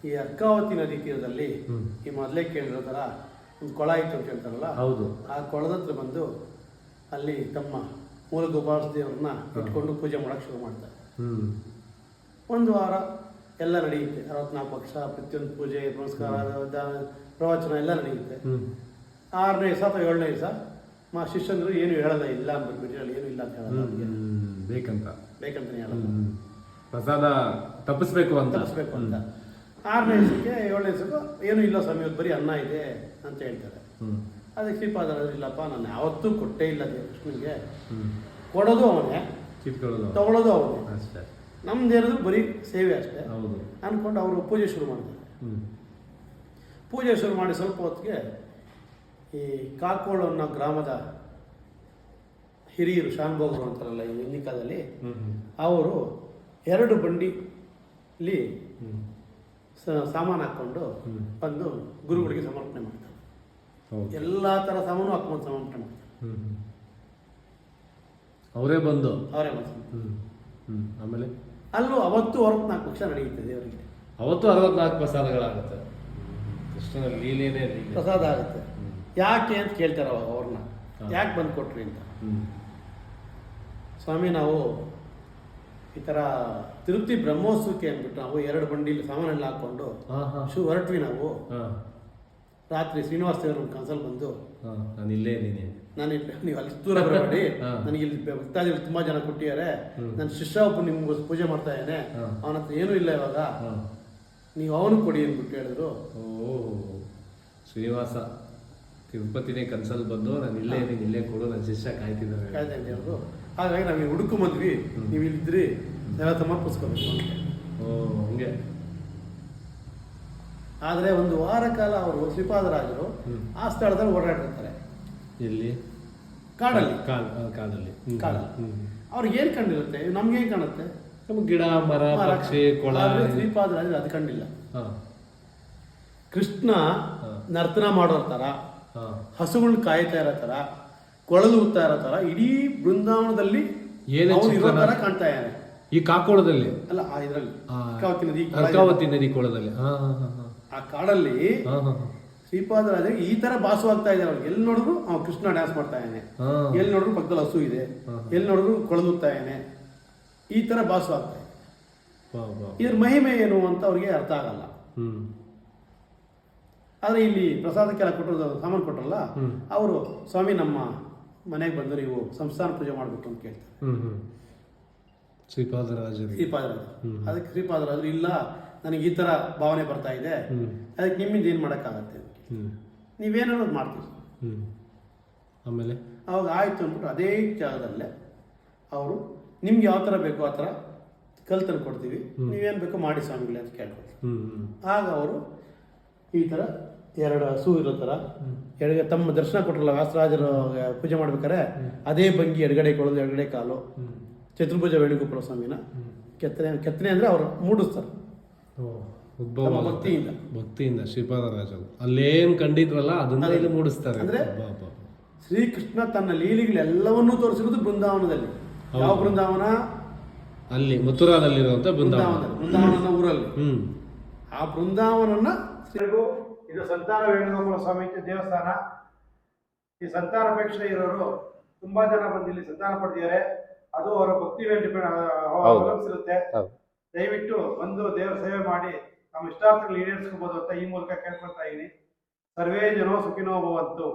Speaker 2: ಈ ಅರ್ಕಾವತಿ ನದಿ ತೀರದಲ್ಲಿ ಈ ಮೊದಲೇ ಕೇಳಿರೋ ಥರ ಒಂದು ಕೊಳ ಇತ್ತು ಅಂತ ಹೇಳ್ತಾರಲ್ಲ
Speaker 1: ಹೌದು.
Speaker 2: ಆ ಕೊಳದ ಹತ್ರ ಬಂದು ಅಲ್ಲಿ ತಮ್ಮ ಮೂಲ ಗೋಪಾಲ ದೇವ್ರನ್ನ ಇಟ್ಕೊಂಡು ಪೂಜೆ ಮಾಡೋಕ್ಕೆ ಶುರು ಮಾಡ್ತಾರೆ. ಒಂದು ವಾರ ಎಲ್ಲ ನಡೆಯುತ್ತೆ. ಅರವತ್ನಾಲ್ಕು ಪಕ್ಷ ಪ್ರತಿಯೊಂದು ಪೂಜೆ ಪುರಸ್ಕಾರ ಪ್ರವಚನ ಎಲ್ಲ ನಡೆಯುತ್ತೆ. ಆರನೇ ದಿವಸ ಅಥವಾ ಏಳನೇ ದಿವಸ ಮಾ ಶಿಷ್ಯಂದ್ರು ಏನು ಹೇಳಲ್ಲ ಇಲ್ಲ ಅಂದ್ಬಿಟ್ಟು ಏನು ಇಲ್ಲ ಅಂತ ಹೇಳಲ್ಲ ಅವ್ರಿಗೆ.
Speaker 1: ಬೇಕಂತ.
Speaker 2: ಬೇಕಂತಾನೆ ಹೇಳಲ್ಲ.
Speaker 1: ಪ್ರಸಾದ ತಪ್ಪಿಸ್ಬೇಕು ಅಂತ.
Speaker 2: ತಪ್ಪಿಸ್ಬೇಕು ಅಂತ. ಆರನೇ ದಿವಸಕ್ಕೆ ಏಳನೇ ದಿವಸಕ್ಕೆ ಏನು ಇಲ್ಲ ಸ್ವಾಮಿ ಇವತ್ತು ಬರೀ ಅನ್ನ ಇದೆ ಅಂತ ಹೇಳ್ತಾರೆ.
Speaker 3: ಹ್ಮ್.
Speaker 2: ಅದಕ್ಕೆ ಶ್ರೀಪಾದ ಇಲ್ಲಪ್ಪ ನಾನು ಯಾವತ್ತೂ ಕೊಟ್ಟೇ ಇಲ್ಲ ದೇವ್ರ ಕೃಷ್ಣನಿಗೆ
Speaker 1: ಹ್ಮ್.
Speaker 2: ಕೊಡೋದು ಅವನೇ.
Speaker 1: ಕಿತ್ಕೊಳ್ಳೋದು
Speaker 2: ತಗೊಳ್ಳೋದು ಅವನೇ.
Speaker 1: ಅಷ್ಟೇ.
Speaker 2: ನಮ್ದು ಏನಾದ್ರು ಬರೀ ಸೇವೆ ಅಷ್ಟೇ.
Speaker 1: ಹೌದು.
Speaker 2: ಅಂದ್ಕೊಂಡು ಅವರು ಪೂಜೆ ಶುರು ಮಾಡ್ತಾರೆ.
Speaker 1: ಹ್ಮ್.
Speaker 2: ಪೂಜೆ ಶುರು ಮಾಡಿ ಸ್ವಲ್ಪ ಹೊತ್ತಿಗೆ ಈ ಕಾಕೋಳು ಅನ್ನೋ ಗ್ರಾಮದ ಹಿರಿಯರು ಶಾನ್ಭೋಗರು ಅಂತಾರಲ್ಲ ಈ ಎನ್ನಿಕಾದಲ್ಲಿ ಅವರು ಎರಡು ಬಂಡಿಲಿ ಸಾಮಾನು ಹಾಕ್ಕೊಂಡು. ಬಂದು ಗುರುಗಳಿಗೆ ಸಮರ್ಪಣೆ ಮಾಡ್ತಾರೆ. ಎಲ್ಲ ಥರ ಸಾಮಾನು ಹಾಕ್ಕೊಂಡು ಸಮರ್ಪಣೆ ಮಾಡ್ತಾರೆ.
Speaker 1: ಅವರೇ ಬಂದು?
Speaker 2: ಅವರೇ ಬಂದು
Speaker 1: ಆಮೇಲೆ?
Speaker 2: ಅಲ್ಲೂ ಅವತ್ತು ಅರವತ್ನಾಲ್ಕು ಪಕ್ಷ ನಡೆಯುತ್ತೆ ದೇವರಿಗೆ.
Speaker 1: ಅವತ್ತು ಅರವತ್ನಾಲ್ಕು ಪ್ರಸಾದಗಳಾಗುತ್ತೆ. ಕೃಷ್ಣನ ಲೀಲೆನೇ ಲೀಲೆ.
Speaker 2: ಪ್ರಸಾದ ಆಗುತ್ತೆ. ಯಾಕೆ ಅಂತ ಕೇಳ್ತಾರೆ ಅವಾಗ ಅವ್ರನ್ನ. ಯಾಕೆ ಬಂದು ಕೊಟ್ರಿ ಅಂತ ಸ್ವಾಮಿ ನಾವು ಈ ಥರ ತಿರುಪತಿ ಬ್ರಹ್ಮೋತ್ಸವಕ್ಕೆ ಅಂದ್ಬಿಟ್ಟು ನಾವು ಎರಡು ಬಂಡಿಲಿ ಸಾಮಾನೆಲ್ಲ ಹಾಕ್ಕೊಂಡು ಶೂ ಹೊರಟ್ವಿ ನಾವು. ರಾತ್ರಿ ಶ್ರೀನಿವಾಸ ದೇವ್ರ ಕನ್ಸಲ್ ಬಂದು
Speaker 1: ನಾನು ಇಲ್ಲೇ ಇದ್ದೀನಿ.
Speaker 2: ನಾನು ಇಲ್ಲಿ- ನೀವು ಅಲ್ಲಿ ದೂರ ಬರಬೇಡಿ ನನಗೆ ಇಲ್ಲಿ ಭಕ್ತಾದಿಗಳು ತುಂಬ ಜನ ಕೊಟ್ಟಿದ್ದಾರೆ. ನನ್ನ ಶಿಷ್ಯ ಒಬ್ಬ ನಿಮ್ಗೆ ಪೂಜೆ ಮಾಡ್ತಾ ಇದ್ದಾನೆ. ಅವನ ಹತ್ರ ಏನೂ ಇಲ್ಲ ಇವಾಗ. ನೀವು ಅವನು ಕೊಡಿ ಅಂದ್ಬಿಟ್ಟು ಹೇಳಿದ್ರು.
Speaker 1: ಶ್ರೀನಿವಾಸ. ತಿರುಪತಿನೇ ಕನ್ಸಲ್ಲಿ ಬಂದು ನಾನು ಇಲ್ಲೇ ಇದ್ದೀನಿ ಇಲ್ಲೇ ಕೊಡು ನಾನು ಶಿಷ್ಯ ಕಾಯ್ತಿದ್ದಾರೆ
Speaker 2: ಕಾಯ್ದೆ ಅಂತ ಹೇಳಿದ್ರು ಹಾಗಾಗಿ ನಾವು ಹುಡುಕು ಹುಡುಕೊಂಬಂದ್ವಿ ನೀವು ಇಲ್ಲಿದ್ರಿ ಎಲ್ಲ ಸಮರ್ಪಿಸ್ಕೋಬೇಕು ಅಂತ.
Speaker 1: ಓ ಹಂಗೆ.
Speaker 2: ಆದರೆ ಒಂದು ವಾರ ಕಾಲ ಅವರು ಶ್ರೀಪಾದರಾಜರು. ಆ ಸ್ಥಳದಲ್ಲಿ ಓಡಾಡಿರ್ತಾರೆ
Speaker 1: ಎಲ್ಲಿ?
Speaker 2: ಕಾಡಲ್ಲಿ.
Speaker 1: ಕಾಡ್ ಕಾಡಲ್ಲಿ.
Speaker 2: ಕಾಡಲ್ಲಿ. ಅವ್ರಿಗೆ ಏನು ಕಂಡಿರುತ್ತೆ? ನಮ್ಗೆ ಏನು ಕಾಣುತ್ತೆ?
Speaker 1: ನಮ್ಗೆ ಗಿಡ ಮರ ಪಕ್ಷಿ ಕೊಳ
Speaker 2: ಶ್ರೀಪಾದರಾಜರು ಅದು ಕಂಡಿಲ್ಲ.
Speaker 1: ಹಾ.
Speaker 2: ಕೃಷ್ಣ ನರ್ತನ ಮಾಡೋ ಥರ
Speaker 1: ಹಾ
Speaker 2: ಕಾಯ್ತಾ ಇರೋ ತರ ಕೊಳಲು ಇರೋ ತರ ಇಡೀ ಬೃಂದಾವನದಲ್ಲಿ
Speaker 1: ಏನೇ
Speaker 2: ಇರೋ? ಥರ ಕಾಣ್ತಾ ಇದ್ದಾನೆ.
Speaker 1: ಈ ಕಾಕೋಳದಲ್ಲಿ?
Speaker 2: ಅಲ್ಲ ಆ ಇದರಲ್ಲಿ ಅರ್ಕಾವತಿ ನದಿ
Speaker 1: ಅರ್ಕಾವತಿ ನದಿ ಕೊಳದಲ್ಲಿ.
Speaker 2: ಆ ಕಾಡಲ್ಲಿ ಶ್ರೀಪಾದರಾಜ ಈ ತರ ಭಾಸವಾಗ್ತಾ ಇದ್ದಾರೆ ಅವ್ರಿಗೆ ಎಲ್ಲಿ ನೋಡಿದ್ರು ಅವ್ ಕೃಷ್ಣ ಡ್ಯಾನ್ಸ್ ಮಾಡ್ತಾ ಇದ್ದಾನೆ. ಎಲ್ಲಿ ನೋಡಿದ್ರು ಪಕ್ಕದಲ್ಲಿ ಹಸು ಇದೆ. ಎಲ್ಲಿ ನೋಡಿದ್ರು ಕೊಳದುತ್ತಾ ಇದ್ದಾನೆ. ಈ ತರ ಭಾಸವಾಗ್ತಾ ಇದೆ. ಇದ್ರ ಮಹಿಮೆ ಏನು ಅಂತ ಅವ್ರಿಗೆ ಅರ್ಥ ಆಗಲ್ಲ.
Speaker 1: ಹ್ಮ್.
Speaker 2: ಆದ್ರೆ ಇಲ್ಲಿ ಪ್ರಸಾದಕ್ಕೆಲ್ಲ ಕೊಟ್ಟರು ಸಾಮಾನು ಕೊಟ್ಟರಲ್ಲ ಅವರು ಸ್ವಾಮಿ ನಮ್ಮ ಮನೆಗೆ ಬಂದು ನೀವು ಸಂಸ್ಥಾನ ಪೂಜೆ ಮಾಡಬೇಕು ಅಂತ ಕೇಳ್ತಾರೆ. ಶ್ರೀಪಾದರಾಜ
Speaker 1: ಹ್ಮ್.
Speaker 2: ಅದಕ್ಕೆ ಶ್ರೀಪಾದರಾಜರು ಇಲ್ಲ ನನಗೆ ಈ ತರ ಭಾವನೆ ಬರ್ತಾ ಇದೆ. ಅದಕ್ಕೆ ನಿಮ್ಮಿಂದ ಏನು ಮಾಡೋಕ್ಕಾಗತ್ತೆ? ನೀವೇನೋ ಮಾಡ್ತೀವಿ
Speaker 1: ಆಮೇಲೆ?
Speaker 2: ಅವಾಗ ಆಯಿತು ಅಂದ್ಬಿಟ್ಟು ಅದೇ ಜಾಗದಲ್ಲೇ ಅವರು ನಿಮ್ಗೆ ಯಾವ ಥರ ಬೇಕೋ ಆ ಥರ ಕಲ್ ತಂದು ಕೊಡ್ತೀವಿ. ನೀವೇನು ಬೇಕೋ ಮಾಡಿ ಸ್ವಾಮಿಗಳೇ ಅಂತ ಕೇಳ್ಕೊಳ್ತೀವಿ ಆಗ ಅವರು ಈ ಥರ ಎರಡು ಹಸು ಇರೋ ಥರ. ಎಡಗ ತಮ್ಮ ದರ್ಶನ ಕೊಟ್ಟರಲ್ಲ ವ್ಯಾಸರಾಜರು ಪೂಜೆ ಮಾಡ್ಬೇಕಾರೆ ಅದೇ ಭಂಗಿ ಎಡಗಡೆ ಕೊಳದು ಎಡಗಡೆ ಕಾಲು. ಚತುರ್ಭುಜ ವೇಣುಗೋಪಾಲ ಸ್ವಾಮಿನ ಕೆತ್ತನೆ ಕೆತ್ತನೆ ಅಂದರೆ ಅವರು ಮೂಡಿಸ್ತಾರೆ. ತಮ್ಮ ಭಕ್ತಿಯಿಂದ.
Speaker 1: ಭಕ್ತಿಯಿಂದ ಶ್ರೀಪಾದರಾಜರು. ಅಲ್ಲೇನು ಕಂಡಿದ್ರಲ್ಲ ಅದನ್ನ ಇಲ್ಲಿ ಮೂಡಿಸ್ತಾರೆ.
Speaker 2: ಅಂದರೆ. ಶ್ರೀಕೃಷ್ಣ ತನ್ನ ಲೀಲೆಗಳೆಲ್ಲವನ್ನೂ ತೋರಿಸಿರೋದು ಬೃಂದಾವನದಲ್ಲಿ. ಯಾವ ಬೃಂದಾವನ?
Speaker 1: ಅಲ್ಲಿ ಮಥುರಾದಲ್ಲಿರುವಂಥ ಬೃಂದಾವನ.
Speaker 2: ಬೃಂದಾವನ ಊರಲ್ಲಿ. ಆ ಬೃಂದಾವನನ್ನ ಶ್ರೀಗೂ ಇದು ಸಂತಾನ ವೇಣುಗೋಪಾಲ ಸ್ವಾಮಿ ದೇವಸ್ಥಾನ. ಈ ಸಂತಾನಾಪೇಕ್ಷೆ ಇರೋರು ತುಂಬಾ ಜನ ಬಂದು ಇಲ್ಲಿ ಸಂತಾನ ಪಡೆದಿದ್ದಾರೆ. ಅದು ಅವರ ಭಕ್ತಿ ಮೇಲೆ ಡಿಪೆಂಡ್ ಅವಲಂಬಿಸಿರುತ್ತೆ. ದಯವಿಟ್ಟು ಬಂದು ದೇವರ ಸೇವೆ ಮಾಡಿ ನಮ್ಮ ಇಷ್ಟಾರ್ಥಗಳು ಈಡೇರಿಸ್ಕೋಬಹುದು ಅಂತ ಈ ಮೂಲಕ ಕೇಳ್ಕೊಳ್ತಾ ಇದ್ದೀನಿ. ಸರ್ವೇ ಜನೋ ಸುಖಿನೋ ಭವಂತು.